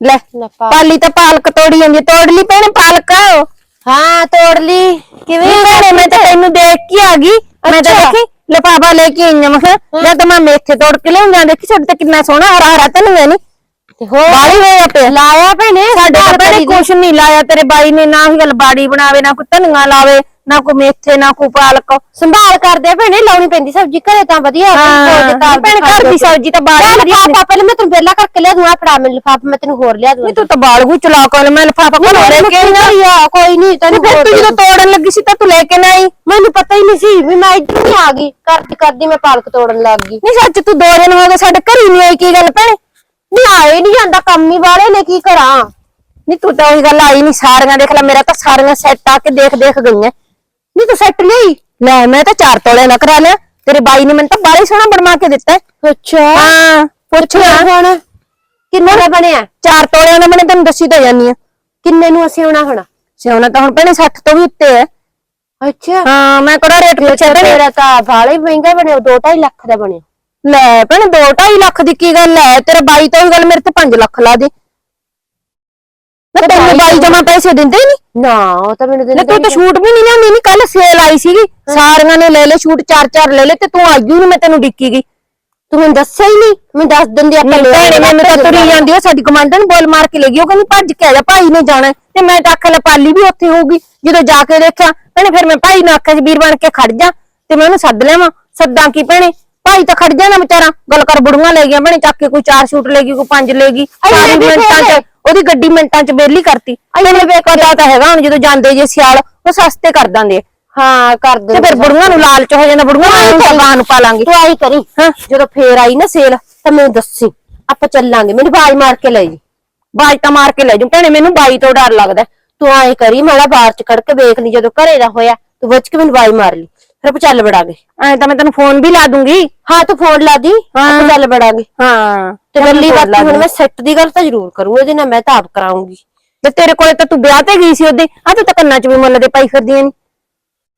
ਲੈ ਲੈ ਪਾ- ਪਾਲੀ ਤਾਂ ਪਾਲਕ ਤੋੜੀ ਜਾਂਦੀ ਤੋੜ ਲਈ ਭੈਣੇ ਪਾਲਕ? ਹਾਂ ਤੋੜ ਲਈ। ਕਿਵੇਂ ਨਹੀਂ ਭੈਣੇ ਮੈਂ ਤਾਂ ਤੈਨੂੰ ਦੇਖ ਕੇ ਆ ਗਈ। ਮੈਂ ਤਾਂ ਅੱਛਾ। ਦੇਖੀ ਲਿਫਾਫਾ ਲੈ ਕੇ ਆਈ ਆ ਮੈਂ ਕਿਹਾ ਜਦ ਮੈਂ ਮੇਥੇ ਤੋੜ ਕੇ ਲਿਆਉਂਦਾ ਦੇਖੀ ਛੱਡ ਤੇ ਕਿੰਨਾ ਸੋਹਣਾ ਹਰਾ ਹਰਾ ਤਾਂ ਨਹੀਂ ਨਹੀਂ ਤੇ ਹੋਰ? ਬਾੜੀ ਹੋਇਆ ਪਿਆ। ਲਾਇਆ ਭੈਣੇ ਸਾਡੇ ਤਾਂ ਭੈਣੇ ਕੁਛ ਨਹੀਂ ਲਾਇਆ। ਤੇਰੇ ਬਾਈ ਨੇ ਨਾ ਹੀ ਗੱਲ ਬਾੜੀ ਬਣਾਵੇ ਨਾ ਕੋਈ ਧਨੀਆ ਲਾਵੇ। ਨਾ ਕੋਈ ਮੇਥੇ ਨਾ ਕੋਈ ਪਾਲਕ। ਸੰਭਾਲ ਕਰਦੇ ਭੈਣੇ ਲਾਉਣੀ ਪੈਂਦੀ ਸਬਜ਼ੀ ਘਰੇ ਤਾਂ ਵਧੀਆ ਭੈਣੇ ਘਰ ਦੀ ਸਬਜ਼ੀ ਤਾਂ ਚੱਲ ਵਧੀਆ ਪਾਪਾ ਪਹਿਲੇ ਮੈਂ ਤੈਨੂੰ ਵੇਲਾ ਕਰਕੇ ਲਿਆ ਦੂੰ ਆ ਫੜਾ ਮੈਨੂੰ ਲਿਫਾਫਾ ਮੈਂ ਤੈਨੂੰ ਹੋਰ ਲਿਆ ਦੂੰ ਨਹੀਂ ਤੂੰ ਤਾਂ ਬਾਲਗੂ ਚਲਾ ਕੋਲ ਮੈਂ ਲਿਫਾਫਾ ਕੋਲ ਲੈ ਕੇ ਨਾ ਆ। ਕੋਈ ਨਹੀਂ ਤੈਨੂੰ ਫਿਰ ਤੂੰ ਜਦੋਂ ਤੋੜਨ ਲੱਗੀ ਸੀ ਤਾਂ ਤੂੰ ਲੈ ਕੇ ਨਾ ਆਈ। ਮੈਨੂੰ ਪਤਾ ਹੀ ਨਹੀਂ ਸੀ ਵੀ ਮੈਂ ਇੱਧਰ ਆ ਗਈ। ਕਰਦੀ ਕਰਦੀ ਮੈਂ ਪਾਲਕ ਤੋੜਨ ਲੱਗ ਗਈ। ਨਹੀਂ ਸੱਚ ਤੂੰ ਦੋ ਦਿਨ ਹੋ ਗਏ ਸਾਡੇ ਘਰ ਹੀ ਨਹੀਂ ਆਈ ਕੀ ਗੱਲ ਭੈਣੇ? ਨਹੀਂ ਆਏ ਨਹੀਂ ਜਾਂਦਾ ਕੰਮ ਹੀ ਵਾਲੇ ਨੇ ਕੀ ਕਰਾਂ? ਨਹੀਂ ਤੂੰ ਤਾਂ ਉਹੀ ਗੱਲ ਆਈ ਨਹੀਂ ਸਾਰੀਆਂ ਦੇਖ ਲੈ ਮੇਰਾ ਤਾਂ ਸਾਰੀਆਂ ਸੈੱਟ ਆ ਕੇ ਦੇਖ ਦੇਖ ਗਈਆਂ। ਨਹੀਂ ਤੂੰ ਸੈੱਟ ਲਈ? ਲੈ ਮੈਂ ਤਾਂ ਚਾਰ ਤੋਲੇ ਨਾ ਕਰਾ ਲਿਆ। ਤੇਰੇ ਬਾਈ ਨੇ ਮੈਨੂੰ ਤਾਂ ਬਾਹਲੀ ਸੋਹਣਾ ਬਣਵਾ ਕੇ ਦਿੱਤਾ। ਹੈ। ਅੱਛਾ। ਹਾਂ ਪੁੱਛ ਲੈ। ਹੁਣ? ਕਿੰਨੇ ਦਾ ਬਣਿਆ? ਚਾਰ ਤੋਲਿਆਂ ਦਾ ਮੈਨੇ ਤੈਨੂੰ ਦੱਸੀ ਤਾਂ ਜਾਨੀ ਆ ਕਿੰਨੇ ਨੂੰ ਅਸੀਂ ਆਉਣਾ ਹੁਣ? ਸਿਆਉਣਾ ਤਾਂ ਹੁਣ ਭੈਣੇ 60 ਤੋਂ ਵੀ ਉੱਤੇ ਹੈ। ਅੱਛਾ। ਹਾਂ ਮੈਂ ਕਿਹੜਾ ਰੇਟ ਪੁੱਛਿਆ ਭੈਣੇ ਤੇਰਾ? ਤਾਂ ਬਾਲੇ ਹੀ ਮਹਿੰਗਾ ਬਣਿਆ 2.5 ਲੱਖ ਦਾ ਬਣਿਆ। ਲੈ ਭੈਣੇ 2.5 ਲੱਖ ਦੀ ਕੀ ਗੱਲ ਹੈ? ਤੇਰੇ ਬਾਈ ਤੋਂ ਵੀ ਗੱਲ ਮੇਰੇ ਤੇ 5 ਲੱਖ ਲਾ ਦੇ। ਮੈਂ ਤੈਨੂੰ ਬਾਈ ਜਮਾ ਪੈਸੇ ਦਿੰਦੇ ਨਹੀਂ। ਨਾ ਉਹ ਤਾਂ ਮੈਨੂੰ ਲੈ ਦਿੰਦੇ ਤੂੰ ਤਾਂ ਛੂਟ ਵੀ ਨਹੀਂ ਲਿਆਉਂਦੀ ਨਹੀਂ ਕੱਲ ਸੇਲ ਆਈ ਸੀਗੀ। ਸਾਰੀਆਂ ਨੇ ਲੈ ਲੈ ਛੂਟ ਚਾਰ ਚਾਰ ਲੈ ਲੈ ਤੇ ਤੂੰ ਆਈ ਨਹੀਂ ਮੈਂ ਤੈਨੂੰ ਡਿੱਕੀ ਗਈ। ਤੂੰ ਮੈਨੂੰ ਦੱਸਿਆ ਹੀ ਨਹੀਂ ਮੈਂ ਦੱਸ ਦਿੰਦੀ ਆਪਾਂ ਨਹੀਂ ਭੈਣੇ ਮੈਨੂੰ ਤਾਂ ਤੁਰੀ ਜਾਂਦੀ ਉਹ ਸਾਡੀ ਕਮਾਂਡਰ ਬੋਲ ਮਾਰ ਕੇ ਲੈ ਗਈ ਉਹ ਕਹਿੰਦੀ ਭੱਜ ਕੇ ਆ ਜਾ ਭਾਈ ਨੇ ਜਾਣਾ ਹੈ। ਤੇ ਮੈਂ ਤਾਂ ਆਖਿਆ ਲੈ ਪਾਲੀ ਵੀ ਉੱਥੇ ਹੋਊਗੀ। ਜਦੋਂ ਜਾ ਕੇ ਦੇਖਿਆ ਭੈਣੇ ਫਿਰ ਮੈਂ ਭਾਈ ਨੂੰ ਆਖਿਆ ਸੀ ਵੀਰ ਬਣ ਕੇ ਖੜ ਜਾ ਤੇ ਮੈਂ ਉਹਨੂੰ ਸੱਦ ਲਿਆਵਾਂ। ਸੱਦਾਂ ਕੀ ਭੈਣੇ ਭਾਈ ਤਾਂ ਖੜ ਜਾਣਾ ਵਿਚਾਰਾ। ਗੱਲ ਕਰ ਬੁੜੀਆਂ ਲੈ ਗਿਆ ਭੈਣੇ ਚੱਕ ਕੇ ਕੋਈ ਚਾਰ ਸ਼ੂਟ ਲੈ ਗਈ ਕੋਈ ਪੰਜ ਲੈ ਗਈ ਮਿੰਟਾਂ। 'ਚ ਉਹਦੀ ਗੱਡੀ ਮਿੰਟਾਂ 'ਚ ਬੇਲੀ ਕਰਤੀ। ਤੈਨੂੰ ਪਤਾ ਤਾਂ ਹੈਗਾ ਹੁਣ ਜਦੋਂ ਜਾਂਦੇ ਜੇ ਸਿਆਲ ਉਹ ਸਸਤੇ ਕਰ ਦਿੰਦੇ। ਹਾਂ ਕਰ ਦੇ ਤੇ ਫਿਰ ਬੁੜੀਆਂ ਨੂੰ ਲਾਲਚ ਹੋ ਜਾਂਦਾ ਬੁੜੀਆਂ ਨੂੰ ਤਾਂ ਗਾਂ ਨੂੰ ਪਾ ਲਾਂਗੇ। ਤੂੰ ਆਈ ਕਰੀ। ਹਾਂ। ਜਦੋਂ ਫੇਰ ਆਈ ਨਾ ਸੇਲ ਤਾਂ ਮੈਨੂੰ ਦੱਸੀ ਆਪਾਂ ਚੱਲਾਂਗੇ। ਮੈਨੂੰ ਆਵਾਜ਼ ਮਾਰ ਕੇ ਲੈ ਜੀ। ਬਾਜ ਤਾਂ ਮਾਰ ਕੇ ਲੈ ਜੂ। ਭੈਣੇ ਮੈਨੂੰ ਬਾਈ ਤੋਂ ਡਰ ਲੱਗਦਾ। ਤੂੰ ਆਏ ਕਰੀ ਮਾੜਾ ਬਾਹਰ ਚ ਖੜ ਕੇ ਵੇਖ ਲਈ ਜਦੋਂ ਘਰੇ ਦਾ ਹੋਇਆ ਤੂੰ ਵੱਜ ਕੇ ਮੈਨੂੰ ਆਵਾਜ਼ ਮਾਰ ਲਈ। ਫਿਰ ਆਪਾਂ ਚੱਲ ਵੜਾਂਗੇ। ਐਂ ਤਾਂ ਮੈਂ ਤੈਨੂੰ ਫੋਨ ਵੀ ਲਾ ਦੂੰਗੀ। ਹਾਂ ਤੂੰ ਫੋਨ ਲਾ ਦੀ ਆਪਾਂ ਚੱਲ ਵੜਾਂਗੇ। ਹਾਂ ਤੇ ਗੱਲੀ ਬਾਤ ਹੁਣ। ਮੈਂ ਸੈੱਟ ਦੀ ਗੱਲ ਤਾਂ ਜ਼ਰੂਰ ਕਰੂੰ ਇਹਦੇ ਨਾਲ ਮੈਂ ਤਾਂ ਆਪ ਕਰਾਉਂਗੀ। ਤੇ ਤੇਰੇ ਕੋਲੇ ਤਾਂ ਤੂੰ ਵਿਆਹ ਤੇ ਗਈ ਸੀ ਉਹਦੇ ਆ ਤੂੰ ਤਾਂ ਕੰਨਾਂ 'ਚ ਵੀ ਮੁੱਲ ਦੇ ਪਾਈ ਫਿਰਦੀਆਂ ਨਹੀਂ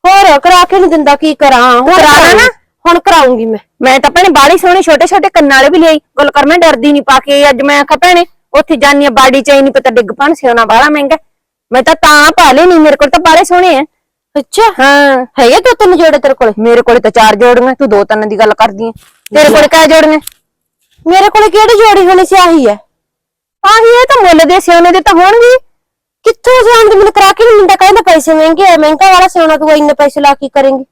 ਹੋਰ ਕਰਾ ਕੇ ਨਹੀਂ ਦਿੰਦਾ ਕੀ ਕਰਾਂ ਹੁਣ ਕਰਾ ਨਾ। ਹੁਣ ਕਰਾਉਂਗੀ ਮੈਂ। ਮੈਂ ਤਾਂ ਭੈਣੇ ਬਾੜੀ ਸੋਹਣੇ ਛੋਟੇ ਛੋਟੇ ਕੰਨਾਂ ਵਾਲੇ ਵੀ ਲਈ ਗੱਲ ਕਰ ਮੈਂ ਡਰਦੀ ਨਹੀਂ ਪਾ ਕੇ ਅੱਜ ਮੈਂ ਆਖਿਆ ਭੈਣੇ ਉੱਥੇ ਜਾਨੀ ਆ ਬਾੜੀ ਚ ਨਹੀਂ ਪਤਾ ਡਿੱਗ ਪਣ ਸਿਉਣਾ ਬਾਹਲਾ ਮਹਿੰਗਾ। ਮੈਂ ਤਾਂ ਤਾਂ ਪਾ ਲੈ ਨਹੀਂ ਮੇਰੇ ਕੋਲ ਤਾਂ ਬਾਰੇ ਸੋਹਣੇ ਆ ਅੱਛਾ। ਹਾਂ। ਹੈਗੇ ਦੋ ਤਿੰਨ ਜੋੜੇ ਤੇਰੇ ਕੋਲ? ਮੇਰੇ ਕੋਲੇ ਤਾਂ ਚਾਰ ਜੋੜੀਆਂ ਤੂੰ ਦੋ ਤਿੰਨ ਦੀ ਗੱਲ ਕਰਦੀ ਆਂ। ਤੇਰੇ ਕੋਲੇ ਕਿਹ ਜੋੜੀਆਂ ਮੇਰੇ ਕੋਲ ਕਿਹੜੀ ਜੋੜੀ ਹੋਣੀ ਸੀ? ਆਹੀ ਹੈ ਆਹੀ ਇਹ ਤਾਂ ਮੁੱਲ ਦੇ ਸਿਉਣੇ ਦੇ ਤਾਂ ਹੋਣਗੇ। ਕਿੱਥੋਂ ਜਾਣ ਮੈਨੂੰ ਕਰਾ ਕੇ ਨਹੀਂ ਦਿੰਦਾ? ਕਹਿੰਦਾ ਪੈਸੇ ਮਹਿੰਗੇ ਆ ਮਹਿੰਗਾ ਵਾਲਾ ਸੋਨਾ ਤੂੰ ਇੰਨੇ ਪੈਸੇ ਲਾ ਕੀ ਕਰੇਂਗੀ।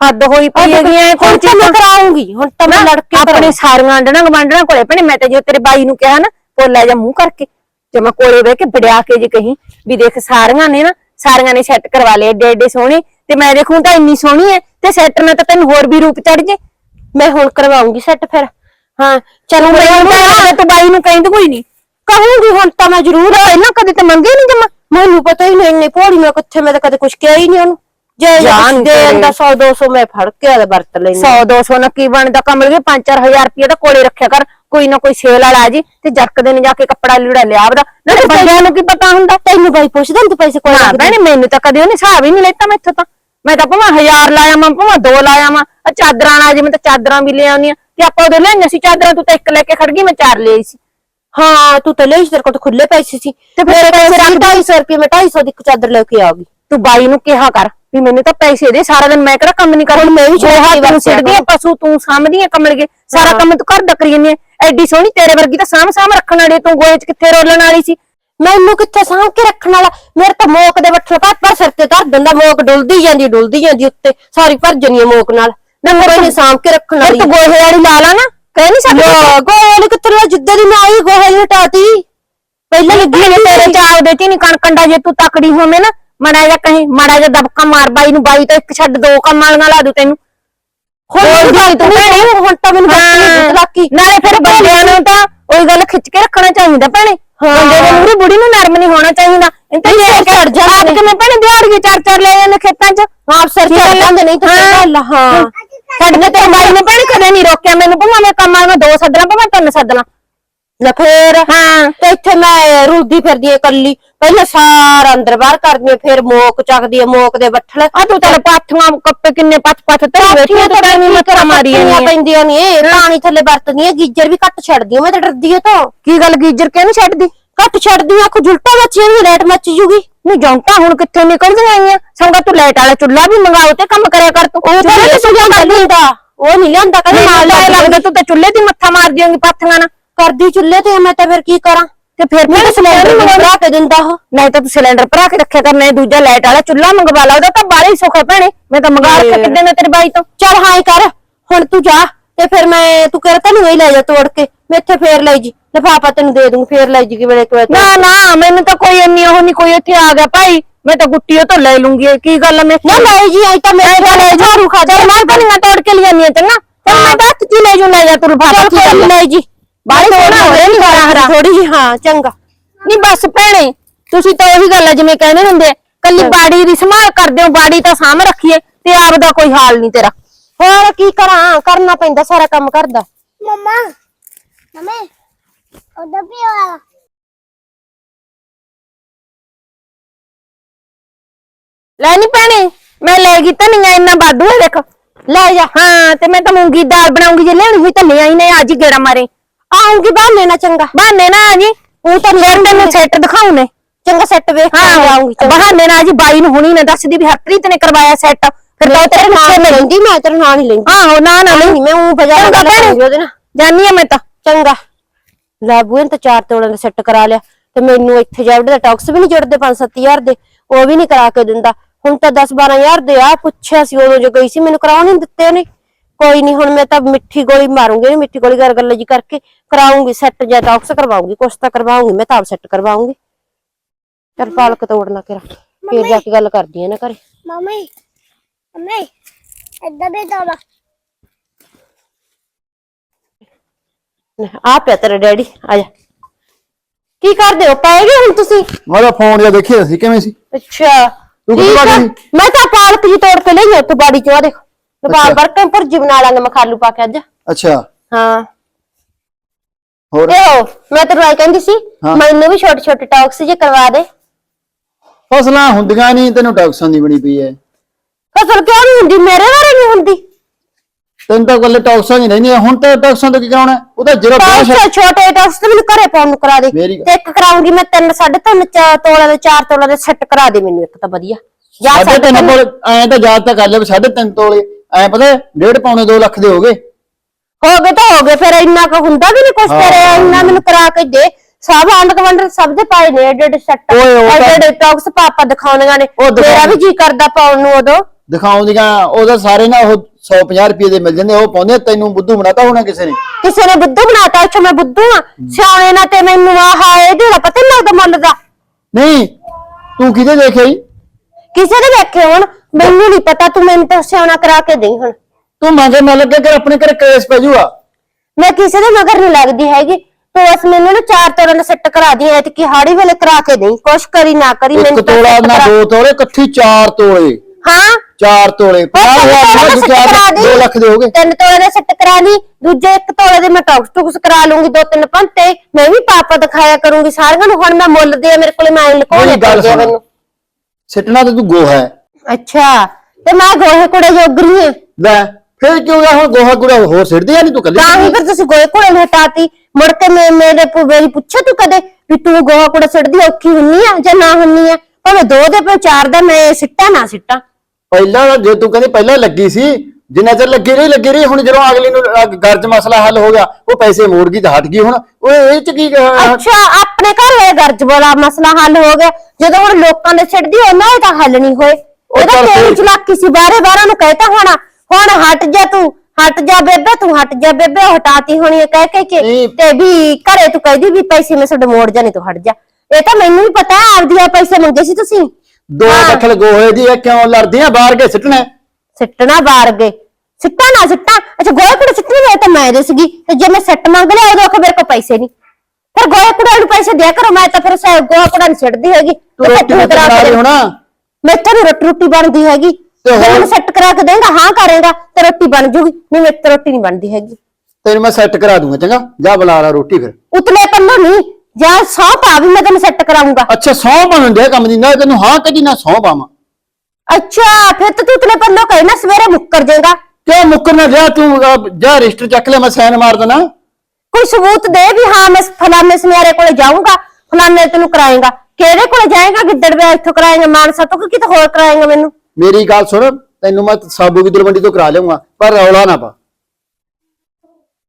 ਹੱਦ ਹੋਈ ਪਈ ਹੈਗੀ ਐ ਹੁਣ ਤਾਂ ਮੈਂ ਕਰਾਉਂਗੀ ਹੁਣ ਤਾਂ ਮੈਂ ਲੜ ਕੇ ਆਪਣੇ ਸਾਰੀਆਂ ਆਂਡਣਾ ਗਵਾਂਡਣਾ ਕੋਲੇ ਭੈਣੇ ਮੈਂ ਤਾਂ ਜੇ ਤੇਰੇ ਬਾਈ ਨੂੰ ਕਿਹਾ ਨਾ ਪੋਲਾ ਜਾ ਮੂੰਹ ਕਰਕੇ। ਜੇ ਮੈਂ ਕੋਲੇ ਬਹਿ ਕੇ ਬੜਿਆ ਕੇ ਜੇ ਕਹੀਂ ਵੀ ਦੇਖ ਸਾਰੀਆਂ ਨੇ ਨਾ ਸਾਰੀਆਂ ਨੇ ਸੈੱਟ ਕਰਵਾ ਲਏ ਏਡੇ ਏਡੇ ਸੋਹਣੇ। ਤੇ ਮੈਂ ਦੇਖੂੰ ਤਾਂ ਇੰਨੀ ਸੋਹਣੀ ਐ ਤੇ ਸੈੱਟ ਨਾਲ ਤਾਂ ਤੈਨੂੰ ਹੋਰ ਵੀ ਰੂਪ ਚੜ ਜੇ। ਮੈਂ ਹੁਣ ਕਰਵਾਉਂਗੀ ਸੈੱਟ ਫਿਰ। ਹਾਂ ਚਲੋ ਮੈਂ ਤਾਂ ਤੂੰ ਬਾਈ ਨੂੰ ਕਹਿੰਦੀ ਕੋਈ ਨਹੀਂ ਕਹੂੰਗੀ ਹੁਣ ਤਾਂ ਮੈਂ ਜ਼ਰੂਰ ਪਹਿਲਾਂ ਕਦੇ ਤੇ ਮੰਗੇ ਨਹੀਂ ਜਮਾ। ਮੈਨੂੰ ਪਤਾ ਹੀ ਨਹੀਂ ਇੰਨੀ ਭੋਲੀ ਮੈਂ ਕਿੱਥੇ ਮੈਂ ਤਾਂ ਕਦੇ ਕੁਝ ਕਿਹਾ ਹੀ ਨਹੀਂ ਉਹਨੂੰ। ਜੇ ਜਾਨ ਦੇ ਤੇਰੇ। ਅੰਦਾ 100 200 ਮੈਂ ਫੜ ਕੇ ਵਰਤ ਲੈਣੀ 100 200 ਨਾ ਕੀ ਬਣਦਾ ਕਮਲ ਕੇ 5-4000 ਰੁਪਏ ਤਾਂ ਕੋਲੇ ਰੱਖਿਆ ਕਰ। ਕੋਈ ਨਾ ਕੋਈ ਸੇਲ ਵਾਲਾ ਆ ਜੀ ਤੇ ਜੱਕ ਦੇ ਨੇ ਜਾ ਕੇ ਕੱਪੜਾ ਲੀੜਾ ਲਿਆ ਆਪਦਾ। ਨਾਲੇ ਬੰਦਿਆਂ ਨੂੰ ਕੀ ਪਤਾ ਹੁੰਦਾ? ਤੈਨੂੰ ਬਾਈ ਪੁੱਛਦਾ ਤੂੰ ਪੈਸੇ ਕੋਈ ਨਾ ਭੈਣੇ ਮੈਨੂੰ ਤਾਂ ਕਦੇ ਉਹਨੇ ਹਿਸਾਬ ਹੀ ਨਹੀਂ ਲੈਤਾ ਮੈਥੋਂ ਤਾਂ। ਮੈਂ ਤਾਂ ਭਾਵੇਂ 1000 ਲਾਇਆ ਮੈਂ ਭਾਵੇਂ 2 ਲਾਇਆ ਮੈਂ ਆ ਚਾਦਰਾਂ ਨਾਲ ਜਿਵੇਂ ਤਾਂ ਚਾਦਰਾਂ ਵੀ ਲੈ ਆਉਂਦੀਆਂ। ਤੇ ਆਪਾਂ ਉਹਦੇ ਲੈਣੀਆਂ ਸੀ ਚਾਦਰਾਂ ਤੂੰ ਤਾਂ ਇੱਕ ਲੈ ਕੇ ਖੜ ਗਈ ਮੈਂ ਚਾਰ ਲਈ ਸੀ। ਹਾਂ ਤੂੰ ਤਾਂ ਲਈ ਸੀ, ਤੇਰੇ ਕੋਲ ਤਾਂ ਖੁੱਲੇ ਪੈਸੇ ਸੀ। ਤੇ ਫਿਰ ਮੇਰੇ ਪੈਸੇ ਕੋਲ 250 ਰੁਪਏ ਮੈਂ 250 ਦੀ ਇੱਕ ਚਾਦਰ ਲੈ ਕੇ ਆ ਗਈ। ਤੂੰ ਬਾਈ ਨੂੰ ਕਿਹਾ ਕਰ ਵੀ ਮੈਨੂੰ ਤਾਂ ਪੈਸੇ ਦੇ ਸਾਰਾ ਦਿਨ ਮੈਂ ਕਿਹੜਾ ਕੰਮ ਨਹੀਂ ਕਰਦੀ? ਮੈਂ ਵੀ ਛੋਟੀ ਵਰਤਿਆ ਸਿੱਧਦੀ ਆ ਪਸ਼ੂ ਤੂੰ ਸਾਂਭਦੀ ਆ ਕਮਲ ਕੇ ਸਾਰਾ ਕੰਮ ਤੂੰ ਘਰ ਦਾ ਕਰੀ ਜਾਂਦੀ ਆ। ਐਡੀ ਸੋਹਣੀ ਤੇਰੇ ਵਰਗੀ ਤਾਂ ਸਾਂਭ ਸਾਂਭ ਰੱਖਣ ਵਾਲੀ ਤੂੰ ਗੋਏ ਚ ਕਿੱਥੇ ਰੋਲਣ ਵਾਲੀ ਸੀ? ਮੈਨੂੰ ਕਿੱਥੇ ਸਾਂਭ ਕੇ ਰੱਖਣ ਵਾਲਾ? ਮੇਰੇ ਤਾਂ ਮੋਕ ਦੇ ਬੱਠਲ ਪਰ ਪਰ ਸਿਰ ਤੇ ਧਰ ਦਿੰਦਾ ਮੋਕ ਡੁੱਲਦੀ ਜਾਂਦੀ ਡੁੱਲਦੀ ਜਾਂਦੀ ਉੱਤੇ। ਸਾਰੀ ਭਰ ਜਣੀ ਮੋਕ ਨਾਲ। ਨਾ ਮੇਰੇ ਸਾਂਭ ਕੇ ਰੱਖਣ ਵਾਲੀ ਤੂੰ ਗੋਹੇ ਵਾਲੀ ਲਾ ਲਾ ਨਾ ਕਹਿ ਨਹੀਂ ਸਕਦੀ। ਗੋਹੇ ਕਿੱਥੇ ਲਾ ਜਿੱਦਾਂ ਦੀ ਮੈਂ ਆਈ ਗੋਹੇ ਨੂੰ ਹਟਾਤੀ ਪਹਿਲਾਂ ਲੱਗੀ ਨੇ ਤੇਰੇ ਚ ਆਪਦੇ ਚ ਨਹੀਂ ਕਣਕੰਡਾ ਜੇ ਤੂੰ ਤਕੜੀ ਹੋਵੇਂ ਨਾ। ਮੜਾ ਜਾ ਕਹੀਂ ਮੜਾ ਜਾ ਦਬਕਾ ਮਾਰ ਬਾਈ ਨੂੰ ਬਾਈ ਤਾਂ ਇੱਕ ਛੱਡ ਦੋ ਕੰਮ ਵਾਲੀਆਂ ਲਾ ਦੂ ਤੈਨੂੰ। ਹੋਰ ਗੱਲ ਤੂੰ ਭੈਣੇ ਹੁਣ ਤਾਂ ਮੈਨੂੰ ਹਾਂ। ਲੱਕੀ ਨਾਲੇ ਫਿਰ ਬੰਦਿਆਂ ਨੂੰ ਤਾਂ ਉਹੀ ਗੱਲ ਖਿੱਚ ਕੇ ਰੱਖਣਾ ਚਾਹੀਦਾ ਭੈਣੇ। ਬੰਦੇ ਦੇ ਮੂਹਰੇ ਬੁੜੀ ਨੂੰ ਨਰਮ ਨਹੀਂ ਹੋਣਾ ਚਾਹੀਦਾ। ਇਹ ਤਾਂ ਸਿਰ ਚੜ੍ਹ ਜਾਂਦੇ ਆਪ ਨੇ। ਕਿਵੇਂ ਭੈਣੇ ਦਿਹਾੜੀਏ ਚਾਰ ਚਾਰ ਲੈ ਜਾਂਦੇ ਖੇਤਾਂ 'ਚ? ਆਪ ਸਿਰ ਚੜ ਜਾਂਦੇ ਨਹੀਂ ਤਾਂ ਹਾਂ। ਗੱਲ ਹਾਂ। ਸਾਡੇ ਤੇ ਬਾਈ ਨੇ ਭੈਣੇ ਕਦੇ ਨਹੀਂ ਰੋਕਿਆ। ਮੈਨੂੰ ਭਾਵੇਂ ਮੈਂ ਕੰਮ ਵਾਲੀਆਂ ਦੋ ਸੱਦਣਾ ਭਾਵੇਂ ਤਿੰਨ ਸੱਦਣਾ ਲੈ ਫੇਰ? ਹਾਂ। ਤੇ ਇੱਥੇ ਮੈਂ ਰੁਲਦੀ ਫਿਰਦੀ ਆ ਕੱਲੀ ਪਹਿਲਾਂ ਸਾਰਾ ਅੰਦਰ ਬਾਹਰ ਕਰਦੀ ਆ ਫਿਰ ਮੋਕ ਚੱਕਦੀ ਆ ਮੋਕ ਦੇ ਬੱਠਲ। ਆ ਤੂੰ ਚੱਲ ਪਾਥੀਆਂ ਕੱਪੇ ਕਿੰਨੇ ਪੱਥ ਪੱਥ ਤੇ ਬੈਠੀ ਤਾਂ ਤੈਨੂੰ ਮੱਥਾ ਮਾਰੀ ਆ। ਪੈਂਦੀਆਂ ਨਹੀਂ ਪਾਣੀ ਥੱਲੇ ਵਰਤਦੀਆਂ ਗੀਜਰ ਵੀ ਘੱਟ ਛੱਡਦੀ ਆ ਮੈਂ ਤਾਂ ਡਰਦੀ ਆ ਤੋਂ। ਕੀ ਗੱਲ ਗੀਜਰ ਕਿਉਂ ਨੀ ਛੱਡਦੀ? ਘੱਟ ਛੱਡਦੀ ਆ ਕੋ ਜੁਲਟਾ ਬੱਚੀਆਂ ਦੀ ਲਾਈਟ ਮੱਚ ਜੂਗੀ। ਨਹੀਂ ਜੌਂਟਾ ਹੁਣ ਕਿੱਥੇ ਨਿਕਲਦੀਆਂ ਆਈਆਂ? ਸੰਗਾ ਤੂੰ ਲਾਈਟ ਵਾਲਾ ਚੁੱਲ੍ਹਾ ਵੀ ਮੰਗਾਓ ਤੇ ਕੰਮ ਕਰਿਆ ਕਰ ਤੂੰ। ਉਹ ਤਾਂ ਨਹੀਂ ਸੁਝਾਉਂਦਾ ਉਹ ਨਹੀਂ ਲਿਆਂਦਾ ਕਹਿੰਦਾ ਨਾਲ ਲੱਗਦਾ ਲੱਗਦਾ ਤੂੰ ਤਾਂ ਚੁੱਲ੍ਹੇ ਦੀ ਮੱਥਾ ਮਾਰ ਦਿਆਂਗੀ ਪਾਥੀਆਂ ਨਾਲ। ਕਰਦੀ ਚੁੱਲ੍ਹੇ ਤੇ ਮੈਂ ਤਾਂ ਫਿਰ ਕੀ ਕਰਾਂ? ਤੇ ਫਿਰ ਮੈਂ ਮੈਂ ਸਿਲੰਡਰ ਮੰਗਵਾ ਕੇ ਦਿੰਦਾ ਉਹ। ਨਹੀਂ ਤਾਂ ਤੂੰ ਸਿਲੰਡਰ ਭਰਾ ਕੇ ਰੱਖਿਆ ਕਰ ਨਹੀਂ ਦੂਜਾ ਲਾਈਟ ਵਾਲਾ ਚੁੱਲ੍ਹਾ ਮੰਗਵਾ ਲਾ ਉਹਦਾ ਤਾਂ ਬਾਹਰ ਹੀ ਸੁੱਖ ਭੈਣੇ। ਮੈਂ ਤਾਂ ਮੰਗਾ ਰੱਖਿਆ ਕਿੱਦਾਂ ਦਾ ਤੇਰੇ ਬਾਈ ਤੋਂ? ਚੱਲ ਹਾਂ ਹੀ ਕਰ ਹੁਣ ਤੂੰ ਜਾ ਤੇ ਫਿਰ ਮੈਂ ਤੂੰ ਕਰ ਤੈਨੂੰ ਇਹ ਲੈ ਜਾ ਤੋੜ ਕੇ ਮੈਂ ਇੱਥੇ ਫੇਰ ਲੈ ਜੀ ਲਿਫਾਫਾ ਤੈਨੂੰ ਦੇ ਦੂੰਗੀ ਫੇਰ ਲੈ ਜੀ ਕਿ ਵੇਲੇ ਕੋਲੇ ਨਾ ਨਾ ਮੈਨੂੰ ਤਾਂ ਕੋਈ ਇੰਨੀ ਉਹ ਨਹੀਂ ਕੋਈ ਇੱਥੇ ਆ ਗਿਆ ਭਾਈ ਮੈਂ ਤਾਂ ਗੁੱਟੀ ਉਹ ਤੋਂ ਲੈ ਲੂੰਗੀ ਕੀ ਗੱਲ ਮੈਂ ਨਾ ਲੈ ਜੀ ਆਈ ਤਾਂ ਮੇਰੇ ਕੋਲ ਲੈ ਝਾੜੂ ਖਾ ਚੱਲ ਮੈਂ ਤਾਂ ਨਹੀਂ ਤੋੜ ਕੇ ਲਿਆਨੀ ਚੰਗਾ। ਚੱਲ ਮੈਂ ਤਾਂ ਲੈ ਜੂ ਲੈ ਜਾ ਤੂੰ ਲਿਫਾਫਾ? ਲੈ ਜੀ। ਬਾਹਲੀ ਸੋਹਣਾ ਹੋ ਰਿਹਾ ਨੀ ਹਰਾ ਹਰਾ ਥੋੜੀ ਜੀ ਹਾਂ ਚੰਗਾ। ਨਹੀਂ ਬਸ ਭੈਣੇ ਤੁਸੀਂ ਤਾਂ ਉਹੀ ਗੱਲ ਆ ਜਿਵੇਂ ਕਹਿੰਦੇ ਹੁੰਦੇ ਆ, ਕੱਲੀ ਬਾੜੀ ਦੀ ਸੰਭਾਲ ਕਰਦੇ ਹੋ ਬਾੜੀ ਤਾਂ ਸਾਂਭ ਰੱਖੀਏ ਤੇ ਆਪ ਦਾ ਕੋਈ ਹਾਲ ਨਹੀਂ ਤੇਰਾ। ਹੋਰ ਕੀ ਕਰਾਂ ਕਰਨਾ ਪੈਂਦਾ ਸਾਰਾ ਕੰਮ ਕਰਦਾ। ਮਮਾ ਮਮੇ ਉਹਦਾ ਵੀ ਆ। ਲੈ ਨਹੀਂ ਭੈਣੇ ਮੈਂ ਲੈ ਗਈ ਧਨੀਆ ਇੰਨਾ ਬਾਦੂ ਹੈ ਦੇਖ। ਲੈ ਜਾ। ਹਾਂ ਤੇ ਮੈਂ ਤਾਂ ਮੂੰਗੀ ਦੀ ਦਾਲ ਬਣਾਉਂਗੀ ਜੇ ਲੈਣੀ ਹੋਈ ਧਨੀਆ ਹੀ ਨੇ ਅੱਜ ਹੀ ਗੇੜਾ ਮਾਰੇ। ਆਉਂਗੀ ਬਹਾਨੇ ਨਾ ਚੰਗਾ। ਬਹਾਨੇ ਨਾ ਆ ਜੀ। ਉਹ ਤਾਂ ਫਿਰ ਤੈਨੂੰ ਸੈੱਟ ਦਿਖਾਉਣੇ। ਚੰਗਾ ਸੈੱਟ ਵੇਖ ਕੇ ਆਉਂਗੀ ਬਹਾਨੇ ਨਾਲ ਜੀ ਬਾਈ ਨੂੰ ਹੁਣੀ ਨਾ ਦੱਸਦੀ ਵੀ ਹਰਪ੍ਰੀਤ ਨੇ ਕਰਵਾਇਆ ਸੈੱਟ ਫਿਰ ਤਾਂ ਉਹ ਤੇਰੇ ਨਾਂ ਪਿੱਛੇ ਨਹੀਂ ਲੈਂਦੀ। ਮੈਂ ਤੇਰੇ ਨਾਂ ਨਹੀਂ ਲੈਂਦੀ। ਆਹੋ ਨਾ ਨਾ ਨਹੀਂ ਮੈਂ ਉਹ ਬਜਾ। ਕਰਾਂਗੀ ਉਹਦੇ ਨਾਲ। ਜਾਨੀ ਆ ਮੈਂ ਤਾਂ। ਚੰਗਾ। ਲੈ ਨੇ ਤਾਂ ਚਾਰ ਤੋੜਨ ਦਾ ਸੈੱਟ ਕਰਾ ਲਿਆ। ਤੇ ਮੈਨੂੰ ਇੱਥੇ ਜਾਵੜੇ ਦਾ ਟੌਕਸ ਵੀ ਨਹੀਂ ਜੁੜਦੇ 5-7000 ਦੇ। ਉਹ ਵੀ ਨਹੀਂ ਕਰਾ ਕੇ ਦਿੰਦਾ। ਹੁਣ ਤਾਂ 10-12000 ਦੇ ਆ ਪੁੱਛਿਆ ਸੀ ਉਦੋਂ ਜੋ ਗਈ ਸੀ ਮੈਨੂੰ ਕਰਾਉਣ ਨਹੀਂ ਦਿੱਤੇ ਉਹਨੇ। ਕੋਈ ਨਹੀਂ ਹੁਣ ਮੈਂ ਤਾਂ ਮਿੱਠੀ ਗੋਲੀ ਮਾਰੂੰਗੀ ਮਿੱਠੀ ਗੋਲੀ ਕਰ ਗੱਲ ਜੀ ਕਰਕੇ ਕਰਾਉਂਗੀ ਸੈੱਟ ਜਾਂ ਟੌਕਸ ਕਰਵਾਉਂਗੀ ਕੁਛ ਤਾਂ ਕਰਵਾਉਂਗੀ ਮੈਂ ਤਾਂ ਆਪ ਸੈੱਟ ਕਰਵਾਉਂਗੀ। ਚਲ ਪਾਲਕ ਤੋੜ ਲਾ ਕੇ ਰੱਖ ਫੇਰ ਜਾ ਕੇ ਗੱਲ ਕਰਦੀ ਆ ਨਾ ਘਰੇ। ਮੰਮੀ ਮੰਮੀ ਇੱਦਾਂ ਵੀ ਤੋੜਾ ਆ ਪਿਆ ਤੇਰਾ ਡੈਡੀ ਆ ਜਾ। ਕੀ ਕਰਦੇ ਹੋ ਪੈ ਗਏ ਹੁਣ ਤੁਸੀਂ? ਮੈਂ ਤਾਂ ਫੋਨ ਜਾਂ ਦੇਖਿਆ ਸੀ ਕਿਵੇਂ ਸੀ? ਅੱਛਾ ਤੂੰ ਕਿੱਥੇ ਠੀਕ ਆ। ਬਾੜੀ? ਮੈਂ ਤਾਂ ਪਾਲਕ ਜੀ ਤੋੜ ਕੇ ਲਈ ਉੱਥੇ ਬਾੜੀ ਚੋਂ ਆ ਦੇਖ। ਅੱਛਾ। ਵਰਕਾਂ ਪਰ ਜੀ ਬਣਾ ਲਾਂਗੇ ਮਖਾਲੂ ਪਾ ਕੇ ਅੱਜ। ਅੱਛਾ। ਹਾਂ। ਹੋਰ? ਮੈਂ ਤੈਨੂੰ ਆਈ ਕਹਿੰਦੀ ਸੀ ਹਾਂ। ਮੈਨੂੰ ਵੀ ਛੋਟੇ ਛੋਟੇ ਟੌਕਸ ਜੇ ਕਰਵਾ ਦੇ। ਫਸਲਾਂ ਹੁੰਦੀਆਂ ਨਹੀਂ ਤੈਨੂੰ ਟੌਕਸਾਂ ਦੀ ਬਣੀ ਪਈ ਐ। ਫਸਲ ਕਿਉਂ ਨਹੀਂ ਹੁੰਦੀ? ਮੇਰੇ ਬਾਰੇ ਨਹੀਂ ਹੁੰਦੀ। ਤੈਨੂੰ ਤਾਂ ਕੱਲੇ ਟੌਕਸਾਂ ਹੀ ਰਹਿੰਦੀਆਂ ਹੁਣ ਤਾਂ ਟੌਕਸਾਂ ਤੋਂ ਕੀ ਕਰਾਉਣਾ? ਹੈ? ਉਹ ਤਾਂ ਜਿਹੜਾ ਵਿਆਹ ਟੌਕਸ ਸ਼ਾ- ਛੋਟੇ ਟੌਕਸ ਤੇ ਮੈਨੂੰ ਘਰੇ ਪਾਉਣ ਨੂੰ ਕਰਾ ਦੇ। ਮੇਰੀ ਗੱਲ- ਤੇ ਇੱਕ ਕਰਾਉਂਗੀ ਮੈਂ ਤਿੰਨ ਸਾਢੇ ਤਿੰਨ ਚਾ- ਤੋਲਿਆਂ ਦੇ ਚਾਰ ਤੋਲਿਆਂ ਦੇ ਸੈੱਟ ਕਰਾ ਦੇ ਮੈਨੂੰ ਇੱਕ ਤਾਂ ਵਧੀਆ। ਜਾਂ ਸਾਢੇ ਤਿੰਨ ਕੋਲ ਐਂ ਤਾਂ ਯਾਦ ਤਾਂ ਕਰ ਲੈ ਵੀ ਸਾਢੇ ਤਿੰਨ ਤੋਲੇ। ਐਂ ਪਤਾ ਡੇਢ ਪੌਣੇ 2 ਲੱਖ ਦੇ ਹੋ ਗਏ। ਹੋ ਗਏ ਤਾਂ ਹੋ ਗਏ ਫਿਰ ਇੰਨਾ ਕੁ ਹੁੰਦਾ ਵੀ ਨਹੀਂ ਕੁਛ। ਤੇਰੇ ਇੰਨਾ ਮੈਨੂੰ ਕਰਾ ਕੇ ਦੇ। ਸਭ ਆਂਡ ਕਵੰਡ ਸਭ ਦੇ ਪਾਏ ਨੇ ਏਡੇ ਸੈੱਟ। ਓਏ ਉਹ ਤਾਂ- ਏਡੇ ਟੌਕਸ ਪਾਪਾ ਦਿਖਾਉਣੀਆਂ ਨੇ। ਉਹ ਮੇਰਾ ਵੀ ਜੀ ਕਰਦਾ ਪਾਉਣ ਨੂੰ ਉਦੋਂ। ਦਿਖਾਉਂਦੀਆਂ ਉਹਦਾ ਸਾਰੇ ਨਾ ਉਹ 150 ਰੁਪਏ ਦੇ ਮਿਲ ਜਾਂਦੇ ਉਹ ਪਾਉਂਦੇ ਆ, ਤੈਨੂੰ ਬੁੱਧੂ ਬਣਾਤਾ ਹੋਣਾ ਕਿਸੇ ਨੇ? ਕਿਸੇ ਨੇ ਬੁੱਧੂ ਬਣਾਤਾ ਅੱਛਾ ਮੈਂ ਬੁੱਧੂ ਆ। ਸਿਆਣੇ ਨਾ ਤੇ ਮੈਨੂੰ ਆਹ ਇਹਦੇ ਦਾ ਪਤਾ ਨੀ ਲੱਗਦਾ ਮੁੱਲ ਦਾ। ਨਹੀਂ ਤੂੰ ਕਿਹਦੇ ਦੇਖਿਆ ਜੀ? ਕਿਸੇ ਨੇ ਵੇਖੇ ਹੁਣ। ਮੈਨੂੰ ਨਹੀਂ ਪਤਾ ਤੂੰ ਮੈਨੂੰ ਤਾਂ ਸਿਆਣਾ ਕਰਾ ਕੇ ਦੇਈ ਹੁਣ। ਤੂੰ ਮੰਗੇ ਨਾ ਲੱਗੇ ਕਰ ਆਪਣੇ ਘਰੇ ਕੇਸ ਪੈ ਜੂਗਾ। ਮੈਂ ਕਿਸੇ ਦੇ ਮਗਰ ਨਹੀਂ ਲੱਗਦੀ ਹੈਗੀ। ਤੂੰ ਬਸ ਮੈਨੂੰ ਨਾ ਚਾਰ ਤੋਰਾਂ ਦਾ ਸੈੱਟ ਕਰਾ ਦੀ ਐ ਤੇ ਕਿ ਹਾੜੀ ਵੇਲੇ ਕਰਾ ਕੇ ਦੇਈ। ਕੁਛ ਕਰੀ ਨਾ ਕਰੀ ਇੱਕ ਤੋਲਾ ਨਾ ਦੋ ਤੋਲੇ ਇਕੱਠੀ ਚਾਰ ਤੋਲੇ। ਹਾਂ? ਚਾਰ ਤੋਲੇ ਤਿੰਨ 50000 ਤੋਲੇ ਨਾਲ ਦਾ set ਕਰਾ ਚਾਰ ਦੀ। 2 ਲੱਖ ਦੇ ਹੋ ਗਏ। ਤਿੰਨ ਤੋਲੇ ਦਾ ਸੈੱਟ ਕਰਾ ਦੀ ਦੂਜੇ ਇੱਕ ਤੋਲੇ ਦੇ ਮੈਂ ਟੌਕਸ ਟੁਕਸ ਕਰਾ ਲੂੰਗੀ ਦੋ ਤਿੰਨ ਪੰਤੇ ਮੈਂ ਵੀ ਪਾਪਾ ਦਿਖਾਇਆ ਕਰੂੰਗੀ ਸਾਰਿਆਂ ਨੂੰ ਹੁਣ ਮੈਂ ਮੁੱਲ ਦੇ ਮੇਰੇ ਕੋਲੇ ਮੈਂ ਪੈਂਦੇ ਆ ਸੁਣ। ਮੈਨੂੰ। ਸਿੱਟਣਾ ਤੇ ਤੂੰ ਗੋਹਾ ਹੈ। ਅੱਛਾ ਤੇ ਮੈਂ ਗੋਹੇ ਕੁੜੇ ਜੋਗਰੀ ਆ। ਲੈ ਫਿਰ ਕਿਉਂ ਗਿਆ? ਹੁਣ ਗੋਹਾ ਗੁੜਾ ਹੋਰ ਸਿੱਟਦੇ ਆ ਨਹੀਂ ਤੂੰ ਕੱਲੀ ਤਾਂ ਹੀ ਫਿਰ ਤੁਸੀਂ ਗੋਹੇ ਕੁੜੇ ਨੂੰ ਹਟਾਤੀ। ਮੁੜ ਕੇ ਮੈਂ ਮੇਰੇ ਪੁ ਮੇਰੀ ਪੁੱਛੇ ਤੂੰ ਕਦੇ ਵੀ ਤੂੰ ਗੋਹਾ ਕੁੜਾ ਸਿੱਟਦੀ ਔਖੀ ਹੁੰਨੀ ਆ ਜਾਂ ਨਾ ਹੁੰਨੀ ਆ? ਭਾਵੇਂ ਦੋ ਦੇ ਭਾਵੇਂ ਚਾਰ ਦਾ ਮੈਂ ਸਿੱਟਾ ਨਾ ਸਿੱਟਾ। ਪਹਿਲਾਂ ਤਾਂ ਜੇ ਤੂੰ ਕਹਿੰਦੀ ਪਹਿਲਾਂ ਲੱਗੀ ਸੀ ਜਿੰਨਾ ਚਿਰ ਲੱਗੀ ਰਹੀ ਲੱਗੀ ਰਹੀ ਹੁਣ ਜਦੋਂ ਅਗਲੀ ਨੂੰ ਗਰਜ ਮਸਲਾ ਹੱਲ ਹੋ ਗਿਆ ਉਹ ਪੈਸੇ ਮੋੜ ਗਈ ਤਾਂ ਹਟ ਗਈ ਹੁਣ। ਉਹ ਇਹ ਚ ਕੀ ਅੱਛਾ ਆਪਣੇ ਘਰ ਗਰਜ ਵਾਲਾ ਮਸਲਾ ਹੱਲ ਹੋ ਗਿਆ। ਜਦੋਂ ਹੁਣ ਲੋਕਾਂ ਦੇ ਸਿੱਟਦੀ ਉਹਨਾਂ ਦੇ ਤਾਂ ਹੱਲ ਨਹੀਂ ਹੋਏ। ਉਹਦਾ ਚੱਲ ਤੇਰੀ ਫਿਰ। ਚਲਾਕੀ ਸੀ ਬਾਰੇ ਬਾਰਾਂ ਨੂੰ ਕਹਿਤਾ ਹੋਣਾ ਹੁਣ ਹਟ ਜਾ ਤੂੰ ਹਟ ਜਾ ਬੇਬੇ ਤੂੰ ਹਟ ਜਾ ਬੇਬੇ ਉਹ ਹਟਾਤੀ ਹੋਣੀ ਹੈ ਕਹਿ ਕਹਿ ਕੇ ਨਹੀਂ। ਤੇ ਵੀ ਘਰੇ ਤੂੰ ਕਹਿੰਦੀ ਵੀ ਪੈਸੇ ਮੈਂ ਤੁਹਾਡੇ ਮੋੜ ਜਾਣੇ ਤੂੰ ਹਟ ਜਾ ਇਹ ਤਾਂ ਮੈਨੂੰ ਵੀ ਪਤਾ ਹੈ ਆਪਦੀ ਆ ਪੈਸੇ ਮੰਗੇ ਸੀ ਤੁਸੀਂ ਦੋ ਹਾਂ। ਦਖਲ ਗੋਹੇ ਦੀ ਇਹ ਕਿਉਂ ਲੜਦੀਆਂ ਬਾਹਰ ਕੇ ਸਿੱਟਣਾ? ਸਿੱਟਣਾ ਬਾਹਰ ਗਏ ਸਿੱਟਾ ਨਾ ਸਿੱਟਾ ਅੱਛਾ ਗੋਏ ਕੁੜੇ ਸਿੱਟਣੀ ਹੋਏ ਤਾਂ ਮੈਂ ਦੇ ਸੀਗੀ ਤੇ ਜੇ ਮੈਂ ਸੱਟ ਮੰਗ ਲਿਆ ਉਦੋਂ ਆਖੇ ਮੇਰੇ ਕੋਲ ਪੈਸੇ ਨਹੀਂ ਫਿਰ ਗੋਏ ਕੁੜੇ ਨੂੰ ਪੈਸੇ ਦਿਆ ਕਰੋ ਮੈਂ ਤਾਂ ਫਿਰ ਸਾ ਗੋਹਾ ਕੁੜਾ ਨਹੀਂ ਸਿੱਟਦੀ ਹੈਗੀ ਤੂੰ ਰੋਟੀ ਬਣਾ ਰਹੀ। ਹੋਣਾ ਮੈਥੋਂ ਨੀ ਰੋਟੀ ਰੋਟੀ ਬਣਦੀ ਹੈਗੀ। ਤੇ ਜੇ ਹੋਰ? ਮੈਨੂੰ ਸੈੱਟ ਕਰਾ ਕੇ ਦੇਂਗਾ ਹਾਂ ਕਰੇਗਾ ਤੇ ਰੋਟੀ ਬਣ ਜੂਗੀ। ਨਹੀਂ ਮੇਰੇ ਤੋਂ ਰੋਟੀ ਨਹੀਂ ਬਣਦੀ ਹੈਗੀ। ਤੈਨੂੰ ਮੈਂ ਸੈੱਟ ਕਰਾ ਦੂੰਗਾ ਚੰਗਾ? ਜਾ ਬੁਲਾ ਲਾ ਰੋਟੀ ਫਿਰ। ਉਤਲੇ ਪੱਲੋ ਨਹੀਂ ਜਾਂ ਸੌ ਪਾ ਵੀ ਮੈਂ ਤੈਨੂੰ ਸੈੱਟ ਕਰਾਉਂਗਾ ਅੱਛਾ ਸੌ ਬਣਨ ਦੇ ਕੰਮ ਦੀ ਨਾ ਤੈਨੂੰ ਹਾਂ ਕਦੀ ਨਾ ਸੌ ਪਾਵਾਂ ਅੱਛਾ ਫਿਰ ਤਾਂ ਤੂੰ ਉਤਲੇ ਪੱਲੋ ਕਹਿਣਾ ਸਵੇਰੇ ਮੁੱਕਰ ਜਾਏਗਾ। ਕਿਉਂ ਮੁੱਕਰਨਾ ਜਾ ਤੂੰ ਅਹ, ਜਾ ਰਜਿਸਟਰ ਚੱਕ ਲੈ ਮੈਂ ਸਾਈਨ ਮਾਰ ਦੇਣਾ। ਕੋਈ ਸਬੂਤ ਦੇ ਵੀ ਹਾਂ ਮੈਂ ਫਲਾਣੇ ਸੁਨਿਆਰੇ ਕੋਲੇ ਜਾਊਂਗਾ। ਫਲਾਣੇ ਤੈਨੂੰ ਕਰਾਏਗਾ। ਕਿਹਦੇ ਕੋਲ ਜਾਏਗਾ ਗਿੱਦੜ ਵਿਆਹ ਇੱਥੋਂ ਕਰਾਏਗਾ ਮਾਨਸਾ ਤੋਂ ਕਿ ਕਿਤੇ ਹੋਰ ਕਰਾਏਗਾ ਮੈਨੂੰ? ਮੇਰੀ ਗੱਲ ਸੁਣ ਤੈਨੂੰ ਮੈਂ ਸਾਬੂ ਕੀ ਮੰਡੀ ਤੋਂ ਕਰਾ ਲਿਆਉਂਗਾ ਪਰ ਰੌਲਾ ਨਾ ਪਾ।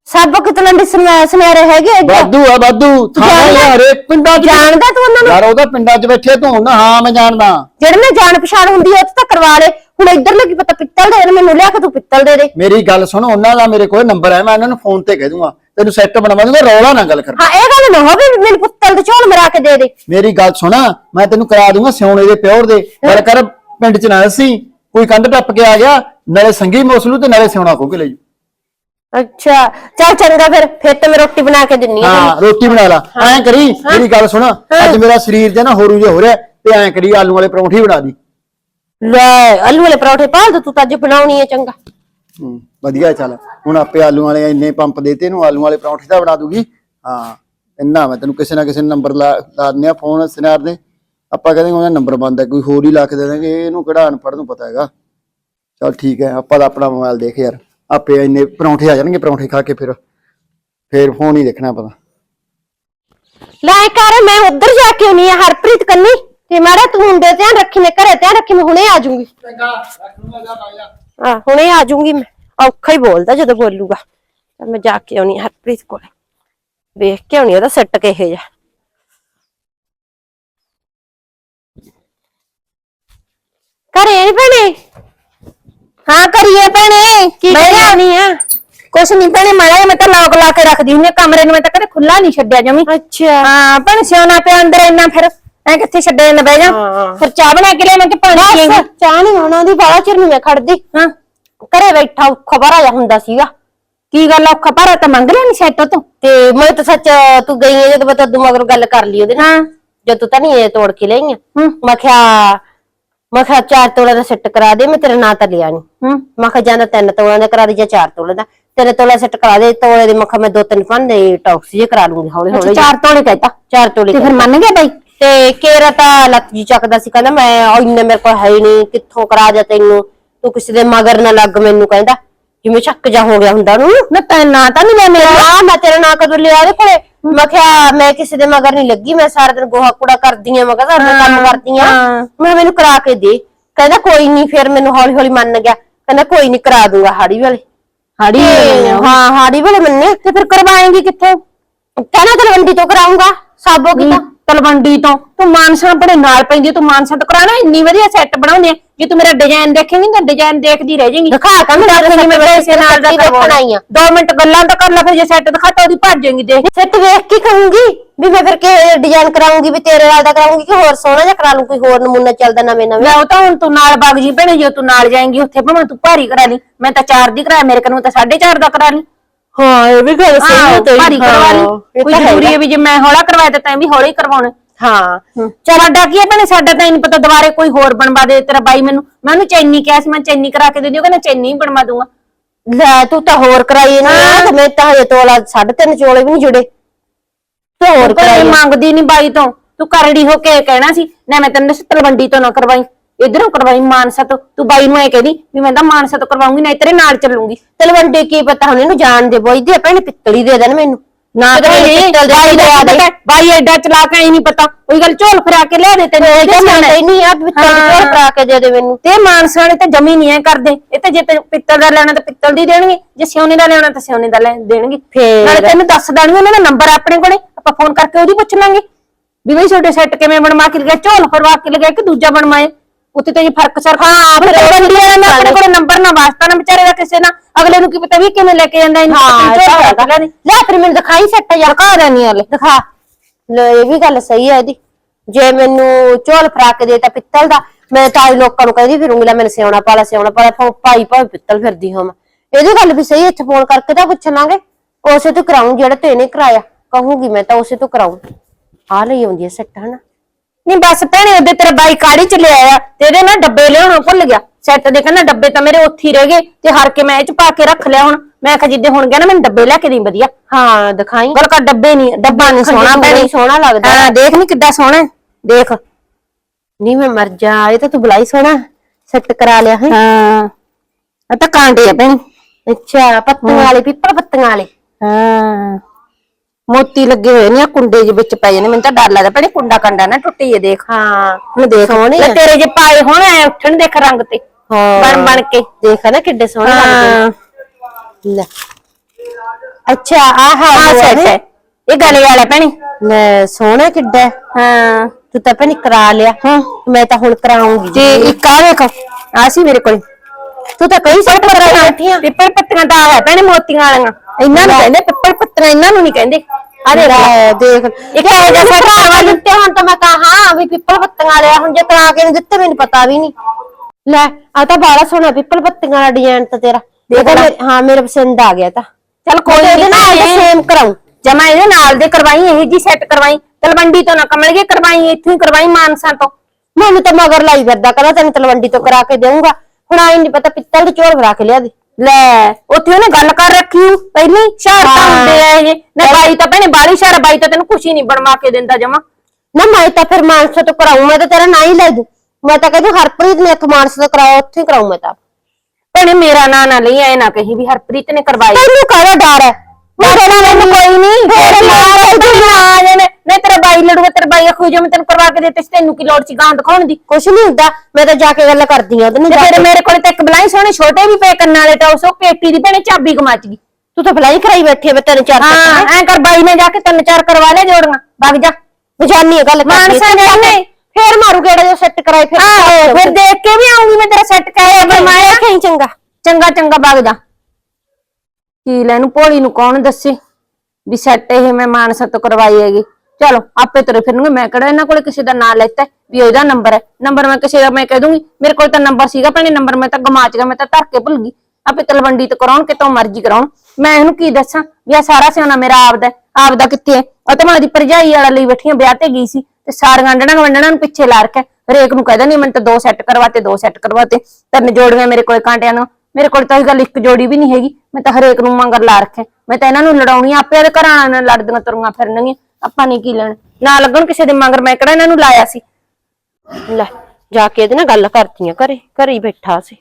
ਸਭ ਕਿਤਨਾਂ ਦੇ ਸੁਨਿਆ- ਸੁਨਿਆਰੇ ਹੈਗੇ ਇੱਧਰ? ਵਾਧੂ ਆ ਵਾਧੂ। ਥਾਣੇ ਜਾਣਦਾ- ਯਾਰੇ ਪਿੰਡਾਂ ਚ ਜਾਣਦਾ ਤੂੰ ਉਹਨਾਂ ਨੂੰ? ਯਾਰ ਉਹਦਾ ਪਿੰਡਾਂ 'ਚ ਬੈਠੇ ਤੂੰ ਨਾ ਹਾਂ ਮੈਂ ਜਾਣਦਾ। ਜਿਹੜੇ ਨਾਲ ਜਾਣ ਪਛਾਣ ਹੁੰਦੀ ਹੈ ਉਹ 'ਚ ਤਾਂ ਕਰਵਾ ਲੈ। ਹੁਣ ਇੱਧਰ ਲੱਗੀ ਪਤਾ ਪਿੱਤਲ ਦੇ ਦੇ, ਮੈਨੂੰ ਲਿਆ ਕੇ ਤੂੰ ਪਿੱਤਲ ਦੇ ਦੇ। ਮੇਰੀ ਗੱਲ ਸੁਣ ਉਹਨਾਂ ਦਾ ਮੇਰੇ ਕੋਲ ਨੰਬਰ ਹੈ ਮੈਂ ਉਹਨਾਂ ਨੂੰ ਫੋਨ ਤੇ ਕਹਿ ਦੂੰਗਾ। ਤੈਨੂੰ ਸੈੱਟ ਬਣਵਾ ਦੂੰਗਾ ਰੌਲਾ ਨਾ ਗੱਲ ਕਰ। ਹਾਂ ਇਹ ਗੱਲ ਨਾ ਹੋਵੇ ਵੀ ਮੈਨੂੰ ਪਿੱਤਲ ਦੇ ਝੋਲ ਮਰਾ ਕੇ ਦੇ ਦੇ। ਮੇਰੀ ਗੱਲ ਸੁਣ ਮੈਂ ਤੈਨੂੰ ਕਰਾ ਦੂੰਗਾ ਸਿਉਣੇ ਦੇ ਪਿਓਰ ਦੇ। ਗੱਲ ਕਰ ਪਿੰਡ 'ਚ ਨਾ ਅਸੀਂ ਕੋਈ ਕੰਧ ਟੱਪ ਕੇ ਆ ਗਿਆ ਨਾਲੇ ਸੰਗੀ ਮੋਸਲੂ ਤੇ ਨਾਲੇ ਸਿਉਣਾ ਕੇ ਲੈ ਜੂ ਅੱਛਾ ਚੱਲ ਚੰਗਾ ਫਿਰ ਫਿਰ ਤੇ ਮੈਂ ਰੋਟੀ ਬਣਾ ਕੇ ਦਿੰਨੀ ਆ। ਹਾਂ ਰੋਟੀ ਬਣਾ ਲਾ। ਐਂ ਕਰੀ ਮੇਰੀ ਗੱਲ ਸੁਣ ਅੱਜ ਮੇਰਾ ਸਰੀਰ ਜਿਹਾ ਨਾ ਹੋਰੂ ਜਿਹਾ ਹੋ ਰਿਹਾ ਤੇ ਐਂ ਕਰੀ ਆਲੂ ਵਾਲੇ ਪਰੌਂਠੇ ਬਣਾ ਦੀ। ਲੈ ਆਲੂ ਵਾਲੇ ਪਰੌਠੇ ਪਾਲ ਤੂੰ ਤਾਂ ਅੱਜ ਬਣਾਉਣੀ ਹੈ ਚੰਗਾ। ਹੂੰ, ਵਧੀਆ ਚੱਲ। ਹੁਣ ਆਪੇ ਆਲੂ ਵਾਲੇ ਇੰਨੇ ਪੰਪ ਦੇਤੇ ਇਹਨੂੰ ਆਲੂ ਵਾਲੇ ਪਰੌਂਠੇ ਤਾਂ ਬਣਾ ਦੂਗੀ। ਹਾਂ ਇੰਨਾ ਮੈਂ ਤੈਨੂੰ ਕਿਸੇ ਨਾ ਕਿਸੇ ਨੰਬਰ ਲਾ ਲਾ ਦਿੰਦੇ ਆ ਫੋਨ ਸਨੈਪ ਦੇ। ਆਪਾਂ ਕਹਿੰਦੇ ਉਹਦਾ ਨੰਬਰ ਬੰਦ ਹੈ ਕੋਈ ਹੋਰ ਹੀ ਲਾ ਕੇ ਦੇ ਦਾਂਗੇ ਇਹਨੂੰ ਕਿਹੜਾ ਅਨਪੜ੍ਹ ਨੂੰ ਪਤਾ ਹੈਗਾ। ਚਲ ਠੀਕ ਹੈ ਆਪਾਂ ਤਾਂ ਆਪਣਾ ਮੋਬਾਈਲ ਦੇਖ ਯਾਰ। ਆਪੇ ਇੰਨੇ ਪਰੌਂਠੇ ਆ ਜਾਣਗੇ ਪਰੌਂਠੇ ਖਾ ਕੇ ਫਿਰ। ਫਿਰ ਫੋਨ ਹੀ ਦੇਖਣਾ ਪਤਾ ਲੈ ਕਰ ਮੈਂ ਉੱਧਰ ਜਾ ਕੇ ਆਉਣੀ ਆ ਹਰਪ੍ਰੀਤ ਕੰਨੀ। ਤੇ ਮਾੜਾ ਤੂੰ ਹੁੰਦੇ ਧਿਆਨ ਰੱਖੀ ਨੇ ਘਰੇ ਧਿਆਨ ਰੱਖੀ ਮੈਂ ਹੁਣੇ ਆ ਜਾਊਂਗੀ। ਚੰਗਾ ਰੱਖ ਲੂੰਗਾ ਜਾ। ਆ ਹੁਣੇ ਆ ਜਾਊਂਗੀ ਮੈਂ। ਔਖਾ ਹੀ ਬੋਲਦਾ ਜਦੋਂ ਬੋਲੂਗਾ। ਤਾਂ ਮੈਂ ਜਾ ਕੇ ਆਉਣੀ ਆ ਹਰਪ੍ਰੀਤ ਕੋਲੇ। ਵੇਖ ਕੇ ਆਉਣੀ ਉਹਦਾ ਸੱਟ ਕਿਹੇ ਜਾ ਘਰੇ ਨੀ ਭੈਣੇ? ਹਾਂ ਕਰੀਏ ਭੈਣੇ। ਕੀ ਮੈਂ ਨਾ- ਕਰਨੀ ਆ। ਕੁਛ ਨਹੀਂ ਭੈਣੇ ਮਾੜਾ ਮੈਂ ਤਾਂ ਲੋਕ ਲਾ ਕੇ ਰੱਖਦੀ ਹੁੰਦੀ ਹਾਂ ਕਮਰੇ ਨੂੰ ਮੈਂ ਤਾਂ ਕਦੇ ਖੁੱਲਾ ਨਹੀਂ ਛੱਡਿਆ ਜਮੀ। ਅੱਛਾ। ਹਾਂ ਭੈਣੇ ਸਿਆਣਾ ਪਿਆ ਅੰਦਰ ਇੰਨਾ ਫਿਰ। ਐ ਕਿੱਥੇ ਛੱਡਿਆ ਜਾਂਦਾ ਬਹਿ ਜਾ। ਹਾਂ। ਫਿਰ ਚਾਹ ਬਣਾ ਕੇ ਲਿਆ ਮੈਂ ਕਿ ਪਾਣੀ ਬਸ ਪੀਏਂਗੀ? ਚਾਹ ਨਹੀਂ ਆਉਣਾ ਦੀ ਬਾਲਾ ਚਿਰ ਨਹੀਂ ਮੈਂ ਖੜਦੀ। ਹਾਂ। ਘਰੇ ਬੈਠਾ ਖਬਰ ਆਇਆ ਹੁੰਦਾ ਸੀਗਾ। ਕੀ ਗੱਲ ਆ, ਔਖਾ ਭਾਰਾ ਤਾਂ ਮੰਗ ਲਿਆ ਨਹੀਂ ਸੈੱਟ ਤੋਂ? ਤੇ ਮੈਂ ਤਾਂ ਸੱਚ ਤੂੰ ਗਈ ਹੈ ਜਦੋਂ ਮੈਂ ਤਦੋਂ ਮਗਰ ਗੱਲ ਕਰ ਲਈ ਉਹਦੇ ਨਾਲ। ਜਦ ਤੂੰ ਤਾਂ ਨਹੀਂ ਇਹ ਤੋੜ ਕੇ ਲਈ ਆ। ਹੂੰ। ਮੈਂ ਕਿਹਾ ਮੈਂ ਕਿਹਾ ਚਾਰ ਤੋਲੇ ਦਾ ਸੈੱਟ ਕਰਾ ਦੇ ਮੈਂ ਤੇਰਾ ਨਾਂ ਤਾਂ ਲਿਆ ਨਹੀਂ ਹੂੰ। ਮੈਂ ਕਿਹਾ ਜਾਂਦਾ ਤਿੰਨ ਤੋਲਿਆਂ ਦਾ ਕਰਾ ਦੇ ਜਾਂ ਚਾਰ ਤੋਲੇ ਦਾ। ਤੇਰੇ ਤੋਲੇ ਸੈੱਟ ਕਰਾ ਦੇ ਤੋਲੇ ਦੇ ਮੈਂ ਕਿਹਾ ਮੈਂ ਦੋ ਤਿੰਨ ਪੰਨੇ ਟੌਕਸ ਜੇ ਕਰਾ ਲੂੰਗੀ ਹੌਲੀ ਅੱਛਾ ਹੌਲੀ ਚਾਰ ਤੋਲੇ ਕਹਿਤਾ। ਚਾਰ ਤੋਲੇ ਤੇ ਫਿਰ ਮੰਨ ਗਿਆ ਬਾਈ? ਤੇ ਕੇਰਾ ਤਾਂ ਲੱਤ ਜੀ ਚੱਕਦਾ ਸੀ ਕਹਿੰਦਾ ਮੈਂ ਉਹ ਇੰਨੇ ਮੇਰੇ ਕੋਲ ਹੈ ਹੀ ਨਹੀਂ ਕਿੱਥੋਂ ਕਰਾ ਜਾ ਤੈਨੂੰ? ਤੂੰ ਕਿਸੇ ਦੇ ਮਗਰ ਨਾ ਲੱਗ ਮੈਨੂੰ ਕਹਿੰਦਾ। ਜਿਵੇਂ ਚੱਕ ਜਾ ਹੋ ਗਿਆ ਹੁੰਦਾ ਨੂੰ ਨਾ ਤੈਂ ਨਾਂ ਤਾਂ ਨਹੀਂ ਲਿਆ ਮੇਰਾ ਹਾਂ ਮੈਂ ਤੇਰਾ ਨਾਂ ਕਦੋਂ ਲਿਆ ਉਹਦੇ ਕੋਲੇ? ਮੈਂ ਕਿਹਾ ਮੈਂ ਕਿਸੇ ਦੇ ਮਗਰ ਨਹੀਂ ਲੱਗੀ ਮੈਂ ਸਾਰਾ ਦਿਨ ਗੋਹਾ ਕੂੜਾ ਕਰਦੀ ਆ ਮੈਂ ਕਿਹਾ ਦਾ ਕੰਮ ਕਰਦੀ ਆ। ਮੈਂ ਮੈਨੂੰ ਕਰਾ ਕੇ ਦੇ। ਕਹਿੰਦਾ ਕੋਈ ਨਹੀਂ ਫਿਰ ਮੈਨੂੰ ਹੌਲੀ ਹੌਲੀ ਮੰਨ ਗਿਆ। ਕਹਿੰਦਾ ਕੋਈ ਨਹੀਂ ਕਰਾ ਦੂੰਗਾ ਹਾੜੀ ਵਾਲੇ। ਹਾੜੀ ਹਾਂ ਹਾੜੀ ਵਾਲੇ ਮੰਨੇ। ਤੇ ਫਿਰ ਕਰਵਾਏਂਗੀ ਕਿੱਥੋਂ? ਕਹਿੰਦਾ ਤਲਵੰਡੀ ਤੋਂ ਕਰਾਉਂਗਾ ਸਾਬੋ ਕੀ ਤਾਂ ਤਲਵੰਡੀ ਤੋਂ। ਤੂੰ ਮਾਨਸਾ ਆਪਣੇ ਨਾਲ ਪੈਂਦੀ ਤੂੰ ਮਾਨਸਾ ਤੋਂ ਕਰਾਣਾ ਇੰਨੀ ਵਧੀਆ ਸੈੱਟ ਬਣਾਉਂਦੇ ਆ ਜੇ ਤੂੰ ਮੇਰਾ ਡਿਜ਼ਾਈਨ ਦੇਖੇਂਗੀ ਤਾਂ ਡਿਜ਼ਾਈਨ ਦੇਖਦੀ ਰਹਿ ਜਾਏਂਗੀ। ਦਿਖਾ ਤਾ ਮੈਂ ਦੇਖੇਂਗੀ ਮੈਂ ਇਸੇ ਨਾਲ ਦਾ ਕਰਵਾਉਣਾ ਆ। ਦੋ ਮਿੰਟ ਗੱਲਾਂ ਤਾਂ ਕਰ ਲੈ ਫਿਰ ਜੇ ਸੈੱਟ ਦਿਖਾਤਾ ਉਹਦੀ ਭੱਜ ਜਾਏਂਗੀ ਦੇਖ। ਸੈੱਟ ਵੇਖ ਕੇ ਕਹੂੰਗੀ ਵੀ ਮੈਂ ਫਿਰ ਕਿ ਡਿਜ਼ਾਈਨ ਕਰਾਉਂਗੀ ਵੀ ਤੇਰੇ ਨਾਲ ਦਾ ਕਰਾਉਂਗੀ ਕਿ ਹੋਰ ਸੋਹਣਾ ਜਿਹਾ ਕਰਾ ਲੂੰ ਕੋਈ ਹੋਰ ਨਮੂਨਾ ਚੱਲਦਾ ਨਵੇਂ ਨਵੇਂ। ਲੈ ਉਹ ਤਾਂ ਹੁਣ ਤੂੰ ਨਾਲ ਵਗ ਜੀ ਭੈਣੇ ਜੇ ਤੂੰ ਨਾਲ ਜਾਏਂਗੀ ਉੱਥੇ ਭਾਵੇਂ ਤੂੰ ਭਾਰੀ ਕਰਾ ਲਈ। ਮੈਂ ਤਾਂ ਚਾਰ ਦੀ ਕਰਾਇਆ ਮੇਰੇ ਕੋਲ ਤਾਂ 4.5 ਦਾ ਕਰਾ ਲਈ। ਹਾਂ ਇਹ ਵੀ ਗੱਲ ਹਾਂ, ਭਾਰੀ ਕਰਵਾ ਲਈ। ਕੋਈ ਜ਼ਰੂਰੀ ਹੈ ਵੀ ਜੇ ਮੈਂ ਹੌਲਾ ਕਰਵਾਇਆ ਤਾਂ ਤੈਂ ਵੀ ਹੌਲਾ ਕਰਵਾਉਣਾ। ਹਾਂ। ਚਲ ਸਾਡਾ ਕੀ ਹੈ ਭੈਣੇ ਸਾਡਾ ਤਾਂ ਨਹੀਂ ਪਤਾ ਦੁਬਾਰੇ ਕੋਈ ਹੋਰ ਬਣਵਾ ਦੇ ਤੇਰਾ ਬਾਈ ਮੈਨੂੰ। ਮੈਂ ਉਹਨੂੰ ਚੈਨੀ ਕਿਹਾ ਸੀ ਮੈਂ ਚੈਨੀ ਕਰਾ ਕੇ ਦੇ ਦਿਓ ਕਹਿੰਦਾ ਚੈਨੀ ਹੀ ਬਣਵਾ ਦੂੰਗਾ ਲੈ ਤੂੰ ਤਾਂ ਹੋਰ ਕਰਾਈ ਨਾ ਤੇ ਮੈਂ ਤਾਂ ਹਜੇ ਤੋਲਾ 3.5 ਚੋਲੇ ਵੀ ਨਹੀਂ ਜੁੜੇ। ਤੂੰ ਹੋਰ ਹੋਰ ਕਰਾਈ। ਮੰਗਦੀ ਨਹੀਂ ਬਾਈ ਤੋਂ। ਤੂੰ ਕਰੜੀ ਹੋ ਕੇ ਕਹਿਣਾ ਸੀ ਨਾ ਮੈਂ ਤੈਨੂੰ ਦੱਸ ਤਲਵੰਡੀ ਤੋਂ ਨਾ ਕਰਵਾਈ। ਇਧਰੋਂ ਕਰਵਾਈ ਮਾਨਸਾ ਤੋਂ ਤੂੰ ਬਾਈ ਨੂੰ ਐ ਕਹਿੰਦੀ ਵੀ ਮੈਂ ਤਾਂ ਮਾਨਸਾ ਤੋਂ ਕਰਵਾਉਂਗੀ ਨਹੀਂ ਤੇਰੇ ਨਾਲ ਚੱਲੂੰਗੀ ਤਲਵੰਡੀ ਕੀ ਪਤਾ ਹੁਣ ਇਹਨੂੰ ਜਾਣ ਦੇ ਬੋਈਦੀ ਭੈਣ ਪਿੱਤਲੀ ਦੇ ਦੇਣ ਮੈਨੂੰ ਨਾ ਪਿੱਤਲ ਦੇ ਬਾਈ ਦਾ ਦਵਾ ਦੇ। ਪਤਾ ਹੈ, ਬਾਈ ਐਡਾ ਨਹੀਂ ਪਤਾ ਕੋਈ ਗੱਲ ਝੋਲ ਫਰਾ ਕੇ ਲਿਆ ਦੇ ਤੈਨੂੰ ਇਹ ਤਾਂ ਹੈ। ਨਹੀਂ ਆ ਪਿੱਤਲ ਦੀ ਹਾਂ। ਝੋਲ ਕਰਾ ਕੇ ਦੇ ਦੇ ਮੈਨੂੰ ਤੇ ਮਾਨਸਾ ਵਾਲੇ ਤਾਂ ਜਮੀ ਨਹੀਂ ਐ ਕਰਦੇ ਇਹ ਤਾਂ ਜੇ ਤੈਨੂੰ ਪਿੱਤਲ ਦਾ ਲੈਣਾ ਤਾਂ ਪਿੱਤਲ ਦੀ ਦੇਣਗੇ ਜੇ ਸਿਉਨੇ ਦਾ ਲੈਣਾ ਤਾਂ ਸਿਉਨੇ ਦਾ ਲੈ ਦੇਣਗੇ ਫੇਰ? ਨਾਲੇ ਤੈਨੂੰ ਦੱਸ ਦੇਣਗੇ ਉਹਨਾਂ ਦਾ ਨੰਬਰ ਆਪਣੇ ਕੋਲੇ ਆਪਾਂ ਫੋਨ ਕਰਕੇ ਉਹਦੀ ਪੁੱਛ ਲਾਂਗੇ ਵੀ ਬਈ ਛੋਟੇ ਸੈੱਟ ਕਿਵੇਂ ਬਣਵਾ ਕੇ ਲਗਿਆ ਝੋਲ ਫਰਵਾ ਕੇ ਲਗਿਆ ਕਿ ਦੂਜਾ ਬਣਵਾਏ ਉੱਥੇ ਤੇ ਜੇ ਫ਼ਰਕ ਸਰ ਹਾਂ ਫਿਰ ਬੰਦੀ ਵਾਲਾ ਨਾ ਆਪਣੇ ਕੋਲੇ ਨੰਬਰ ਨਾ ਵਾਸਤਾ ਨਾ ਵਿਚਾਰੇ ਦਾ ਕਿਸੇ ਨਾਲ ਅਗਲੇ ਨੂੰ ਕੀ ਪਤਾ ਵੀ ਕਿਵੇਂ ਲੈ ਕੇ ਜਾਂਦਾ ਇਹਨੂੰ ਹਾਂ ਇਹ। ਲੈ ਫਿਰ ਮੈਨੂੰ ਦਿਖਾਈ ਸੈੱਟ ਯਾਰ ਦਿਖਾ ਦੇਣੀ ਹਲੇ ਦਿਖਾ। ਲੈ ਇਹ ਵੀ ਗੱਲ ਸਹੀ ਹੈ ਇਹਦੀ। ਜੇ ਮੈਨੂੰ ਝੋਲ ਫਰਾਕ ਦੇ ਤਾਂ ਪਿੱਤਲ ਦਾ ਮੈਂ ਤਾਂ ਆਈ ਲੋਕਾਂ ਨੂੰ ਕਹਿੰਦੀ ਫਿਰੂੰਗੀ ਲੈ ਮੈਨੂੰ ਸਿਆਉਣਾ ਪਾਲਾ ਸਿਆਉਣਾ ਪਾਲਾ ਭਾਈ ਭਾਵੇਂ ਪਿੱਤਲ ਫਿਰਦੀ ਹਾਂ ਮੈਂ ਇਹਦੀ ਗੱਲ ਵੀ ਸਹੀ ਇੱਥੇ ਫੋਨ ਕਰਕੇ ਤਾਂ ਪੁੱਛ ਲਾਂਗੇ। ਉਸੇ ਤੋਂ ਕਰਾਉਂ ਜਿਹੜਾ ਤੇ ਇਹਨੇ ਕਰਾਇਆ। ਕਹੂੰਗੀ ਮੈਂ ਤਾਂ ਉਸੇ ਤੋਂ ਕਰਾਉਂ ਆ ਲਈ ਆਉਂਦੀ ਹੈ ਸੈੱਟ ਹਨਾ? ਨਹੀਂ ਬਸ ਭੈਣੇ ਉਹਦੇ ਤੇਰਾ ਬਾਈ ਕਾੜੀ ਚ ਲਿਆਇਆ ਤੇ ਇਹਦੇ ਨਾ ਡੱਬੇ ਲਿਆਉਣਾ ਭੁੱਲ ਗਿਆ। ਸੈੱਟ ਦੇ ਕਹਿੰਦਾ ਡੱਬੇ ਤਾਂ ਮੇਰੇ ਉੱਥੇ ਹੀ ਰਹਿ ਗਏ ਤੇ ਹਰ ਕੇ ਮੈਂ ਇਹ ਚ ਪਾ ਕੇ ਰੱਖ ਲਿਆ ਹੁਣ। ਮੈਂ ਕਿਹਾ ਜਿੱਦੇ ਹੁਣ ਗਿਆ ਨਾ ਮੈਨੂੰ ਡੱਬੇ ਲੈ ਕੇ ਦੇਈ ਵਧੀਆ। ਹਾਂ ਦਿਖਾਈ। ਗੱਲ ਕਰ ਡੱਬੇ ਨਹੀਂ ਡੱਬਾ ਨਹੀਂ ਸੋਹਣਾ ਭੈਣੇ। ਸੋਹਣਾ ਲੱਗਦਾ। ਹਾਂ ਦੇਖ ਨਹੀਂ ਕਿੱਡਾ ਸੋਹਣਾ ਹੈ। ਦੇਖ। ਨਹੀਂ ਮੈਂ ਮਰ ਜਾ ਇਹ ਤਾਂ ਤੂੰ ਬੁਲਾਈ ਸੋਹਣਾ। ਸੈੱਟ ਕਰਾ ਲਿਆ ਹੈ। ਹਾਂ। ਆ ਤਾਂ ਕਾਂਡੇ ਆ ਭੈਣੇ। ਅੱਛਾ ਪੱਤੀਆਂ ਵਾਲੇ ਪਿੱਪਲ ਪੱਤੀਆਂ ਵਾਲੇ। ਹਾਂ। ਮੋਤੀ ਲੱਗੇ ਹੋਏ ਨੇ ਆਹ ਕੁੰਡੇ ਦੇ ਵਿੱਚ ਪਏ ਨੇ ਮੈਨੂੰ ਤਾਂ ਡਰ ਲੱਗਦਾ ਭੈਣੇ ਕੁੰਡਾ ਕੰਡਾ ਨਾ ਟੁੱਟੀ ਜੇ ਦੇਖ। ਹਾਂ ਹੁਣ ਦੇਖ ਸੋਹਣੇ ਲੈ ਆ। ਤੇਰੇ ਜੇ ਪਾਏ ਹੋਣ ਐ ਉੱਠਣ ਦੇਖ ਰੰਗ ਤੇ ਹਾਂ। ਬਣ ਬਣ ਕੇ। ਦੇਖ ਨਾ ਕਿੱਡੇ ਸੋਹਣੇ ਲੱਗਦੇ ਹਾਂ ਨੇ। ਲੈ। ਅੱਛਾ ਆਹ ਹਾਂ ਹੈ ਸੱਚ ਹੈ ਇਹ ਗਲੇ ਵਾਲਾ ਭੈਣੇ। ਲੈ ਸੋਹਣਾ ਕਿੱਡਾ। ਹੈ। ਹਾਂ ਤੂੰ ਤਾਂ ਭੈਣੇ ਕਰਾ ਲਿਆ। ਮੈਂ ਤਾਂ ਹੁਣ ਕਰਾਉਂਗੀ। ਤੇ ਇੱਕ ਆ ਵੇਖ। ਆ ਸੀ ਮੇਰੇ ਕੋਲ। ਤੂੰ ਤਾਂ ਕਈ ਸੈੱਟ ਕਰਾ ਬੈਠੀ ਆ। ਪੱਤੀਆਂ ਤਾਂ ਆ ਹੈ ਭੈਣੇ ਮੋਤੀਆਂ ਵਾਲੀਆਂ। ਇਹਨਾਂ ਨੂੰ ਕਹਿੰਦੇ ਪਿੱਪਲ ਪੱਤੀਆਂ ਇਹਨਾਂ ਨੂੰ ਨਹੀਂ ਕਹਿੰਦੇ। ਆ ਦੇਖ ਲੈ। ਲੈ ਦੇਖ। ਇੱਕ ਇਹੋ ਜਿਹਾ ਸੈੱਟ ਕਰਾ ਦਿੱਤੇ ਹੁਣ ਤਾਂ ਮੈਂ ਕਹਾ ਹਾਂ ਵੀ ਪਿੱਪਲ ਪੱਤੀਆਂ ਲਿਆ ਹੁਣ ਜੇ ਕਰਾ ਕੇ ਨਹੀਂ ਦਿੱਤੇ ਮੈਨੂੰ ਪਤਾ ਵੀ ਨਹੀਂ ਲੈ ਆ ਤਾਂ ਬਾਲਾ ਸੋਹਣਾ ਪਿੱਪਲ ਪੱਤੀਆਂ ਵਾਲਾ ਡਿਜ਼ਾਈਨ ਤਾਂ ਤੇਰਾ। ਇਹ ਤਾਂ ਮੇਰੇ- ਹਾਂ ਮੇਰੇ ਪਸੰਦ ਆ ਗਿਆ ਤਾਂ। ਚੱਲ ਕੋਈ ਕੋਈ ਇਹਦੇ ਨਾਲ ਨਹੀਂ ਸੇਮ ਕਰਾਉਂ ਜਮਾ ਇਹਦੇ ਨਾਲ ਦੇ ਕਰਵਾਈ ਇਹ ਜੀ ਸੈੱਟ ਕਰਵਾਈ। ਤਲਵੰਡੀ ਤੋਂ ਨਾ ਕਮਲ ਕੇ ਕਰਵਾਈ ਇੱਥੋਂ ਹੀ ਕਰਵਾਈ ਮਾਨਸਾ ਤੋਂ। ਮੈਨੂੰ ਤਾਂ ਮਗਰ ਲਾਈ ਫਿਰਦਾ ਕਹਿੰਦਾ ਤੈਨੂੰ ਤਲਵੰਡੀ ਤੋਂ ਕਰਾ ਕੇ ਦੇਊਂਗਾ। ਹੁਣ ਆਈ ਨਹੀਂ ਪਤਾ ਪਿੱਤਲ ਦੇ ਚੋਰ ਕਰਾ ਕੇ ਲਿਆ ਦੇ। ਲੈ ਉੱਥੇ ਉਹਨੇ ਗੱਲ ਕਰ ਰੱਖੀ ਊ, ਪਹਿਲਾਂ ਹੀ ਸ਼ਰਤਾਂ ਹਾਂ। ਹੁੰਦੇ ਆ ਇਹ। ਨਾ ਬਾਈ ਤਾਂ ਭੈਣੇ ਬਾਲੀ ਸ਼ਰ ਬਾਈ ਤਾਂ ਤੈਨੂੰ ਖੁਸ਼ੀ ਨਹੀਂ ਬਣਵਾ ਕੇ ਦਿੰਦਾ ਜਮਾ। ਨਾ ਮੈਂ ਤਾਂ ਫਿਰ ਮਾਨਸਾ ਤੋਂ ਕਰਾਉਂ ਮੈਂ ਤਾਂ ਤੇਰਾ ਨਾਂ ਹੀ ਲੈ ਦੂੰ। ਮੈਂ ਤਾਂ ਕਹਿੰਦੀ ਹਰਪ੍ਰੀਤ ਨੇ ਇੱਕ ਮਾਨਸਾ ਤੋਂ ਕਰਾਇਆ ਉੱਥੇ ਹੀ ਕਰਾਉਂ ਮੈਂ ਤਾਂ। ਭੈਣੇ ਮੇਰਾ ਨਾਂ ਨਾ ਲਈ ਐ ਨਾ ਕਹੀ ਵੀ ਹਰਪ੍ਰੀਤ ਨੇ ਕਰਵਾਈ ਤੈਨੂੰ ਕਾਹਦਾ ਡਰ ਹੈ ਕੋਈ ਨਹੀਂ ਤੇਰੇ ਨਾਲ ਤੂੰ ਨਾ ਜਾਣੇ ਨਹੀਂ ਤੇਰਾ ਬਾਈ ਲੜੂਗਾ ਤੇਰਾ ਬਾਈ ਆਖੂ ਜੋ ਮੈਂ ਤੈਨੂੰ ਕਰਵਾ ਕੇ ਦਿੱਤੇ ਸੀ ਤੈਨੂੰ ਕੀ ਲੋੜ ਸੀ ਗਾਂ ਦਿਖਾਉਣ ਦੀ? ਕੁਛ ਨਹੀਂ ਹੁੰਦਾ ਮੈਂ ਤਾਂ ਜਾ ਕੇ ਗੱਲ ਕਰਦੀ ਆ ਉਹਦੇ ਨਾਲ ਤੇ ਜਾ ਫਿਰ ਕੇ। ਮੇਰੇ ਕੋਲ ਤਾਂ ਇੱਕ ਬਲਾਈ ਸੋਹਣੇ ਛੋਟੇ ਵੀ ਪਏ ਕੰਨਾਂ ਵਾਲੇ ਟੌਸ ਉਹ ਪੇਟੀ ਦੀ ਭੈਣੇ ਚਾਬੀ ਗਮਾਚ ਗਈ। ਤੂੰ ਤਾਂ ਭਲਾਈ ਕਰਾਈ ਬੈਠੀ ਆ ਤਿੰਨ ਚਾਰ ਹਾਂ ਐਂ ਕਰ ਬਾਈ ਨੇ ਜਾ ਕੇ ਤਿੰਨ ਚਾਰ ਕਰਵਾ ਲੈ ਜੋੜੀਆਂ। ਵਗ ਜਾ ਬਜਾਨੀ ਗੱਲ ਕਰਦੀ ਮਾਨਸਾ ਜਾਣੇ। ਫੇਰ ਮਾਰੂ ਜੋ ਸੈੱਟ ਕਰਾਈ ਫਿਰ ਆਹੋ ਫਿਰ ਦੇਖ ਕੇ ਵੀ ਆਉਂਗੀ ਮੈਂ ਤੇਰਾ ਸੈੱਟ ਕਰਾਇਆ ਚੰਗਾ। ਚੰਗਾ ਚੰਗਾ ਵਗ ਜਾ। ਕੀ ਲੈ ਨੂੰ ਭੋਲੀ ਨੂੰ ਕੌਣ ਦੱਸੇ ਵੀ ਸੈੱਟ ਇਹ ਮੈਂ ਮਾਨਸਾ ਤੋਂ ਕਰਵਾਈ ਹੈਗੀ। ਚਲੋ, ਆਪੇ ਤੁਰੇ ਫਿਰਨਗੇ। ਮੈਂ ਕਿਹੜਾ ਇਹਨਾਂ ਕੋਲੇ ਕਿਸੇ ਦਾ ਨਾਂ ਲੈਤਾ ਹੈ ਵੀ ਇਹਦਾ ਨੰਬਰ ਹੈ। ਨੰਬਰ ਮੈਂ ਕਿਸੇ ਦਾ ਮੈਂ ਕਹਿ ਦੂੰਗੀ, ਮੇਰੇ ਕੋਲ ਤਾਂ ਨੰਬਰ ਸੀਗਾ ਭੈਣੇ ਨੰਬਰ ਮੈਂ ਤਾਂ ਗਮਾਚ ਗਿਆ, ਮੈਂ ਤਾਂ ਧਰ ਕੇ ਭੁੱਲ ਗਈ। ਆਪੇ ਤਲਵੰਡੀ ਤੋਂ ਕਰਾਉਣ ਕਿਤੋਂ ਮਰਜ਼ੀ ਕਰਾਉਣ। ਮੈਂ ਇਹਨੂੰ ਕੀ ਦੱਸਾਂ? ਵੀ ਆ ਸਾਰਾ ਸਿਆਣਾ ਮੇਰਾ ਆਪਦਾ ਆਪਦਾ ਕਿੱਥੇ ਹੈ? ਉਹ ਤਾਂ ਮੈਂ ਦੀ ਭਰਜਾਈ ਵਾਲਾ ਲਈ ਬੈਠੀਆਂ ਵਿਆਹ ਤੇ ਗਈ ਸੀ। ਤੇ ਸਾਰੀਆਂ ਗੰਢਣਾ ਗੰਢਣਾ ਨੂੰ ਪਿੱਛੇ ਲਾ ਰੱਖਿਆ। ਹਰੇਕ ਨੂੰ ਕਹਿੰਦਾ ਨਹੀਂ ਮੈਨੂੰ ਤਾਂ ਦੋ ਸੈੱਟ ਕਰਵਾਤੇ ਦੋ ਸੈੱਟ ਕਰਵਾਤੇ ਤਿੰਨ ਜੋੜੀਆਂ ਮੇਰੇ ਕੋਲ ਕਾਂਟਿਆਂ ਨੂੰ। ਮੇਰੇ ਕੋਲ ਤਾਂ ਇਹ ਗੱਲ ਇੱਕ ਜੋੜੀ ਵੀ ਨਹੀਂ ਹੈਗੀ। ਮੈਂ ਤਾਂ ਹਰੇਕ ਨੂੰ ਮੰਗਰ ਲਾ ਰੱਖਿਆ। ਮੈਂ ਤਾਂ ਇਹਨਾਂ ਨੂੰ ਲੜਾਉਣੀ ਆਪੇ ਉਹਦੇ ਘਰਾਂ ਨਾਲ ਲੜਦੀਆਂ ਤੁਰੀਆਂ ਫਿਰਨਗੀਆਂ। ਆਪਾਂ ਨਹੀਂ ਕੀ ਲੈਣ। ਨਾ ਲੱਗਣ ਕਿਸੇ ਦੇ ਮੰਗਰ ਮੈਂ ਕਿਹੜਾ ਇਹਨਾਂ ਨੂੰ ਲਾਇਆ ਸੀ। ਲੈ ਜਾ ਕੇ ਇਹਦੇ ਨਾਲ ਗੱਲ ਕਰਦੀ ਆ ਘਰੇ ਘਰੇ ਹੀ ਬੈਠਾ ਸੀ।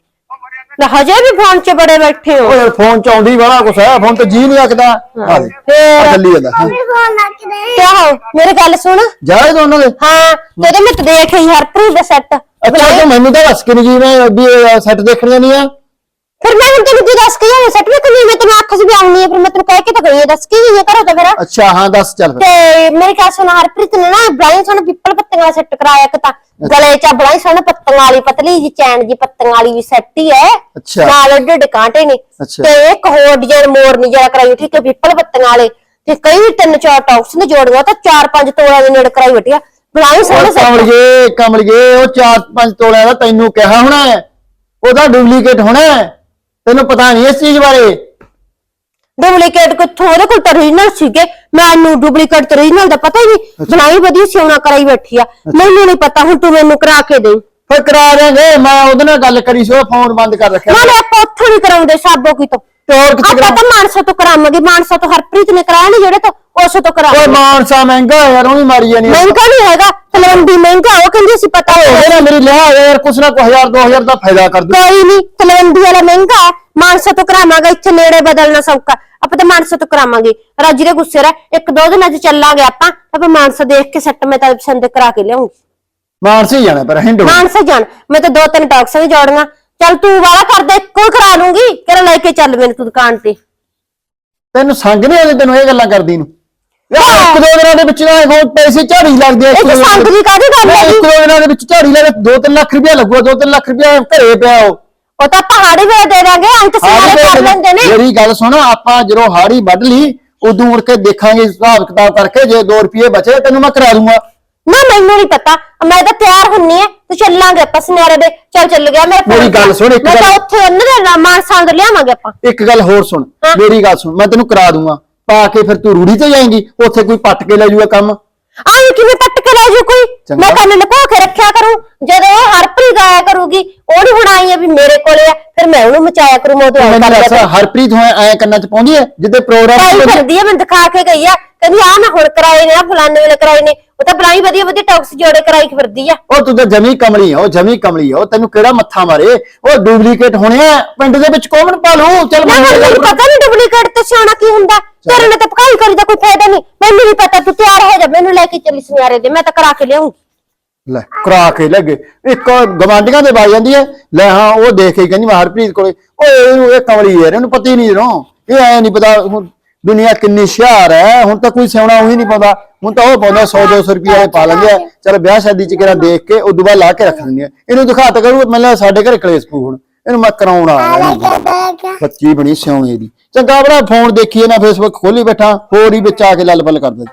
ਲੈ ਹਜੇ ਵੀ ਫੋਨ 'ਚ ਬੜੇ ਬੈਠੇ ਹੋ। ਓਏ ਫੋਨ ਚ ਆਉਂਦੀ ਵਾਲਾ ਕੁਛ ਹੈ? ਫੋਨ ਤੇ ਜੀ ਨਹੀਂ ਰੱਖਦਾ। ਆ ਦੇ। ਫੇਰ? ਆ ਚੱਲੀ ਜਾਂਦਾ। ਹਾਂ। ਫੋਨ ਲੱਗ ਰਿਹਾ ਕਿਆ ਹੋ? ਮੇਰੀ ਗੱਲ ਸੁਣ। ਜਾਏ ਦੋਨੋਂ ਦੇ? ਹਾਂ ਤੇਰੇ ਮੈਂ ਤਾਂ ਦੇਖ ਹੀ ਹਰਪ੍ਰੀਤ ਦਾ ਸੈੱਟ ਅੱਛਾ ਤੂੰ ਮੈਨੂੰ ਤਾਂ ਦੱਸ ਕੇ ਨਹੀਂ ਜੀ ਮੈਂ ਵੀ ਸੈੱਟ ਦੇਖਣੀਆਂ ਨਹੀਂ ਆ। ਫਿਰ ਮੈਂ ਹੁਣ ਤੈਨੂੰ ਕੀ ਦੱਸ ਕੇ ਜਾਵਾਂ ਸੈੱਟ ਵੀ ਕਰੀ ਮੈਂ ਤੈਨੂੰ ਆਖਿਆ ਸੀ ਵੀ ਆਉਣੀ ਹੈ? ਫਿਰ ਮੈਂ ਤੈਨੂੰ ਕਹਿ ਕੇ ਤਾਂ ਗਈ ਹਾਂ। ਦੱਸ ਕੇ ਗਈ ਹੈ ਘਰੋਂ ਤਾਂ ਫਿਰ। ਅੱਛਾ ਹਾਂ ਦੱਸ ਚੱਲ ਫਿਰ। ਤੇ ਮੇਰੀ ਗੱਲ ਸੁਣ ਹਰਪ੍ਰੀਤ ਨੇ ਨਾ ਬਲਾਈ ਸੋਹਣਾ ਪਿੱਪਲ ਪੱਤੀਆਂ ਵਾਲਾ ਸੈੱਟ ਕਰਾਇਆ ਇੱਕ ਤਾਂ। ਗਲੇ 'ਚ ਬਲਾਈ ਸੋਹਣਾ ਪੱਤੀਆਂ ਵਾਲੀ ਪਤਲੀ ਜੀ ਚੈਨ ਜੀ ਪੱਤੀਆਂ ਵਾਲੀ ਵੀ ਸੈੱਟ ਹੀ ਹੈ। ਅੱਛਾ। ਨਾਲ ਏਡੇ ਏਡੇ ਕਾਂਟੇ ਨੇ। ਅੱਛਾ। ਤੇ ਇੱਕ ਹੋਰ ਡਿਜ਼ਾਈਨ ਮੋਰਨੀ ਜਿਹੜਾ ਕਰਾਈ ਠੀਕ ਹੈ ਪਿੱਪਲ ਪੱਤੀਆਂ ਵਾਲੇ। ਤੇ ਕਈ ਤਿੰਨ ਚਾਰ ਟੌਪਸ ਨੇ ਜੋੜੀਆਂ ਤਾਂ ਚਾਰ ਪੰਜ ਤੋਲਿਆਂ ਦੇ ਨੇੜੇ ਕਰਾਈ ਬੈਠੀ ਆ। ਬਲਾਈ ਉਹ ਸੈੱਟ ਕਮਲਗੇ ਕਮਲਗੇ ਉਹ 4-5 ਤੋਲਿਆਂ ਦਾ ਤੈਨੂੰ ਕਿਹਾ ਹੋਣਾ ਹੈ। ਉਹਦਾ ਡੁਪਲੀਕੇਟ ਹੋਣਾ ਹੈ। ਤੈਨੂੰ ਪਤਾ ਨਹੀਂ ਇਸ ਚੀਜ਼ ਬਾਰੇ। ਡੁਪਲੀਕੇਟ ਕਿੱਥੋਂ ਉਹਦੇ ਕੋਲ ਤਾਂ origignal ਸੀਗੇ। ਮੈਨੂੰ ਡੁਪਲੀਕੇਟ ਤੇ origignal ਦਾ ਪਤਾ ਹੀ ਨਹੀਂ। ਬਣਾਈ ਵਧੀਆ ਸਿਉਣਾ ਕਰਾਈ ਬੈਠੀ ਆ। ਮੈਨੂੰ ਨਹੀਂ ਪਤਾ ਹੁਣ ਤੂੰ ਮੈਨੂੰ ਕਰਾ ਕੇ ਦੇ ਫਿਰ ਕਰਾ ਦੇਂਗੇ ਮੈਂ ਉਹਦੇ ਨਾਲ ਗੱਲ ਕਰੀ ਸੀ ਉਹ ਫੋਨ ਬੰਦ ਕਰ ਰੱਖਿਆ। ਨਾਲੇ ਆਪਾਂ ਉੱਥੋਂ ਨਹੀਂ ਕਰਾਉਂਦੇ ਸਾਬੋ ਕੀ ਤੋਂ। ਤੇ ਹੋਰ ਕਿੱਥੇ ਆਪਾਂ ਤਾਂ ਮਾਨਸਾ ਤੋਂ ਕਰਾਵਾਂਗੇ। ਮਾਨਸਾ ਤੋਂ ਹਰਪ੍ਰੀਤ ਨੇ ਕਰਾਇਆ ਨੀ ਜਿਹੜੇ ਤੋਂ। ਉਸ ਤੋਂ ਓਏ ਕਰਾਵਾਂਗੇ ਮਾਨਸਾ ਮਹਿੰਗਾ ਯਾਰ ਉਹ ਵੀ ਮਾਰੀ ਜਾਨੀ। ਮਹਿੰਗਾ ਨਹੀਂ ਹੈਗਾ ਤਲਵੰਡੀ ਮਹਿੰਗਾ ਉਹ ਕਹਿੰਦੀ ਸੀ ਪਤਾ ਉਹ ਨਾ ਮੇਰੀ ਲਿਆ ਯਾਰ ਕੁਛ ਨਾ ਕੁਛ ਹਜ਼ਾਰ 2000 ਦਾ ਫਾਇਦਾ ਕਰ ਦੂ। ਕੋਈ ਨਹੀਂ ਤਲਵੰਡੀ ਵਾਲਾ ਮਹਿੰਗਾ ਹੈ ਮਾਨਸਾ ਤੋਂ ਕਰਾਵਾਂਗੇ ਇੱਥੇ ਨੇੜੇ ਬਦਲਣਾ ਸੌਕਾ ਆਪਾਂ ਤਾਂ ਮਾਨਸਾ ਤੋਂ ਕਰਾਵਾਂਗੇ। ਰਾਜੀ ਦੇ ਗੁੱਸੇ ਰਹਿ ਇੱਕ ਦੋ ਦਿਨਾਂ ਚ ਚੱਲਾਂਗੇ ਆਪਾਂ ਆਪਾਂ ਮਾਨਸਾ ਦੇਖ ਕੇ ਸੈੱਟ ਮੈਂ ਤਾਂ ਪਸੰਦ ਕਰਾ ਕੇ ਲਿਆਉਂਗੀ। ਮਾਨਸੀ ਜਾਣਾ ਪਰ ਹਿੰਡ ਮਾਨਸਾ ਜਾਣ ਮੈਂ ਤਾਂ ਦੋ ਤਿੰਨ ਟੌਕਸ ਵੀ ਜੋੜੀਆਂ ਚੱਲ ਤੂੰ ਵਾਲਾ ਕਰ ਦੇ ਕੋਈ ਕਰਾ ਲੂੰਗੀ ਕਿਹੜਾ ਲੈ ਕੇ ਚੱਲ ਮੈਨੂੰ ਤੂੰ ਦੁਕਾਨ ਤੇ। ਤੈਨੂੰ ਸੰਗ ਨਹੀਂ ਆਉਂਦੇ ਤੈਨੂੰ ਇਹ ਗੱਲਾਂ ਕਰਦੀ ਨੂੰ। ਯਾਰ ਇੱਕ ਦੋ ਦਿਨਾਂ ਦੇ ਵਿੱਚ ਨਾ ਹੁਣ ਪੈਸੇ ਝਾੜੀ ਲੱਗਦੇ ਆ ਇਹ ਤਾਂ ਸੰਗ ਦੀ ਕਾਹਦੀ ਗੱਲ ਇੱਕ ਹੈਗੀ? ਦੋ ਦਿਨਾਂ ਦੇ ਵਿੱਚ ਝਾੜੀ ਲੱਗੇ 2-3 ਲੱਖ ਰੁਪਇਆ ਲੱਗੂਗਾ 2-3 ਲੱਖ ਰੁਪਇਆ ਘਰੇ ਪਿਆ ਉਹ। ਉਹ ਤਾਂ ਪਹਾੜੀ ਵੇ ਦੇ ਦਾਂਗੇ ਅੰਕ ਹਾੜੀ ਸਿਆਰੇ ਕਰ ਲੈਂਦੇ ਨੇ। ਮੇਰੀ ਗੱਲ ਸੁਣ ਆਪਾਂ ਜਦੋਂ ਹਾੜੀ ਵੱਢ ਲਈ ਉਦੋਂ ਮੁੜ ਕੇ ਦੇਖਾਂਗੇ ਹਿਸਾਬ ਕਿਤਾਬ ਕਰਕੇ ਜੇ 2 ਰੁਪਏ ਬਚੇ ਤੈਨੂੰ ਮੈਂ ਕਰਾ ਦੂੰਗਾ। ਨਾ ਮੈਨੂੰ ਨਹੀਂ ਪਤਾ। ਮੈਂ ਤਾਂ ਤਿਆਰ ਹੁੰਨੀ ਐ ਤੇ ਚੱਲਾਂਗੇ ਆਪਾਂ ਸੁਨਿਆਰੇ ਦੇ। ਚੱਲ ਚੱਲ ਗਿਆ ਮੇਰੇ ਮੇਰੀ ਗੱਲ ਸੁਣ, ਇੱਕ ਮੈਂ ਤਾਂ ਗੱਲ- ਉੱਥੇ ਉਹਨਾਂ ਦੇ ਨਾਮ ਮਾਨਸਾਂ ਦੇ ਲਿਆਵਾਂਗੇ ਆਪਾਂ। ਇੱਕ ਗੱਲ ਹੋਰ ਸੁਣ। ਮੇਰੀ ਗੱਲ ਸੁਣ ਮੈਂ ਤੈਨੂੰ ਕਰਾ ਦੂੰਗਾ। ਪਾ ਕੇ ਫਿਰ ਤੂੰ ਰੂੜੀ ਤੇ ਜਾਏਂਗੀ ਉੱਥੇ ਕੋਈ ਪੱਟ ਕੇ ਲੈ ਜੂਗਾ ਕੰਮ? ਆਈ ਕਿਵੇਂ ਪੱਟ ਕੇ ਲੈ ਜੂ ਕੋਈ? ਚੰਗਾ। ਮੈਂ ਕੰਨ ਲੁਕੋ ਕੇ ਰੱਖਿਆ ਕਰੂੰ। ਜਦੋਂ ਉਹ ਹਰਪ੍ਰੀਤ ਆਇਆ ਕਰੂਗੀ ਉਹ ਨੀ ਹੁਣ ਆਈ ਹੈ ਵੀ ਮੇਰੇ ਕੋਲੇ ਆ ਫਿਰ ਮੈਂ ਉਹਨੂੰ ਮਚਾਇਆ ਕਰੂੰ ਮੈਂ ਉਹਦੇ ਆਇਆ ਮੈਨੂੰ ਦੱਸ ਹਰਪ੍ਰੀਤ ਹੋਏ ਐ ਕੰਨਾਂ ਚ ਪਾਉਂਦੀ ਐ ਜਿੱਦੇ ਪ੍ਰੋਗਰਾਮ ਪਾਈ ਫਿਰਦੀ ਆ ਮੈਨੂੰ ਦਿਖਾ ਕੇ ਗਈ ਆ। ਕਹਿੰਦੀ ਆ ਮੈਂ ਹੁਣ ਕਰਾਏ ਨੇ ਆ ਫਲਾਣੇ ਵੇਲੇ ਕਰਾਏ ਨੇ। ਉਹ ਤਾਂ ਬਲਾਈ ਵਧੀਆ ਵਧੀਆ ਟੌਕਸ ਜੋੜੇ ਕਰਾਈ ਫਿਰਦੀ ਆ। ਉਹ ਤੂੰ ਤਾਂ ਜਮੀ ਕਮਲੀ ਆ ਉਹ ਜਮੀ ਕਮਲੀ ਆ। ਉਹ ਤੈਨੂੰ ਕਿਹੜਾ ਮੱਥਾ ਮਾਰੇ? ਉਹ ਡੁਪਲੀਕੇਟ ਹੋਣੇ ਆ ਪਿੰਡ ਦੇ ਵਿੱਚ ਕੌਣ ਪਾਲੂ ਚੱਲ ਨਾ ਮੈਂ ਮੈਨੂੰ ਪਤਾ ਨਹੀਂ ਡੁਪਲੀਕੇਟ ਤੇ ਸਿਆਣਾ ਕੀ ਹੁੰਦਾ। ਤੇਰੇ ਨਾਲ ਤਾਂ ਪਕਾਈ ਕਰੀ ਦਾ ਕੋਈ ਫਾਇਦਾ ਨਹੀਂ। ਮੈਨੂੰ ਨਹੀਂ ਪਤਾ ਤੂੰ ਤਿਆਰ ਹੋ ਜਾ ਮੈਨੂੰ ਲੈ ਕੇ ਚੱਲੀ ਸੁਨਿਆਰੇ ਦੇ ਮੈਂ ਤਾਂ ਕਰਾ ਕੇ ਲਿਆਉਂਗੀ ਲੈ ਕਰਾ ਕੇ ਲੱਗੇ ਇੱਕ ਗਵਾਂਡੀਆਂ ਦੇ ਬਾਈ ਜਾਂਦੀ ਹੈ। ਲੈ ਹਾਂ ਉਹ ਦੇਖ ਕੇ ਕਹਿੰਦੀ ਮੈਂ ਹਰਪ੍ਰੀਤ ਕੋਲੇ ਓਏ ਇਹਨੂੰ ਇਹ ਕਮਲੀ ਯਾਰ ਇਹਨੂੰ ਪਤਾ ਹੀ ਨਹੀਂ ਜਰੋਂ ਇਹ ਐ ਨਹੀਂ ਪਤਾ ਹੁਣ ਦੁਨੀਆ ਕਿੰਨੀ ਹੁਸ਼ਿਆਰ ਹੈ। ਹੁਣ ਤਾਂ ਕੋਈ ਸਿਆਣਾ ਉਹੀ ਨਹੀਂ ਪਾਉਂਦਾ। ਹੁਣ ਤਾਂ ਉਹ ਪਾਉਂਦਾ 100 200 ਰੁਪਏ ਪਾ ਲੈਂਦੇ ਆ ਚਲ ਵਿਆਹ ਸ਼ਾਦੀ ਚ ਕਿਹੜਾ ਦੇਖ ਕੇ ਉਦੋਂ ਬਾਅਦ ਲਾ ਕੇ ਰੱਖ ਦਿੰਦੇ ਆ ਇਹਨੂੰ ਦਿਖਾਤਾ ਕਰੂ ਮੈਨੂੰ ਸਾਡੇ ਘਰੇ ਕਲੇਸ਼ ਪੂ ਹੁਣ। ਇਹਨੂੰ ਮੈਂ ਕਰਾਉਣਾ क्या ਬੱਚੀ ਬਣੀ ਸਿਆਉਣੇ ਦੀ ਚੰਗਾ ਬੜਾ ਫੋਨ ਦੇਖੀਏ ਨਾ ਫੇਸਬੁੱਕ ਖੋਲੀ ਬੈਠਾ ਹੋਰ ਹੀ ਵਿੱਚ ਆ ਕੇ ਲੱਲ ਪੱਲ ਕਰ ਦਿੰਦੇ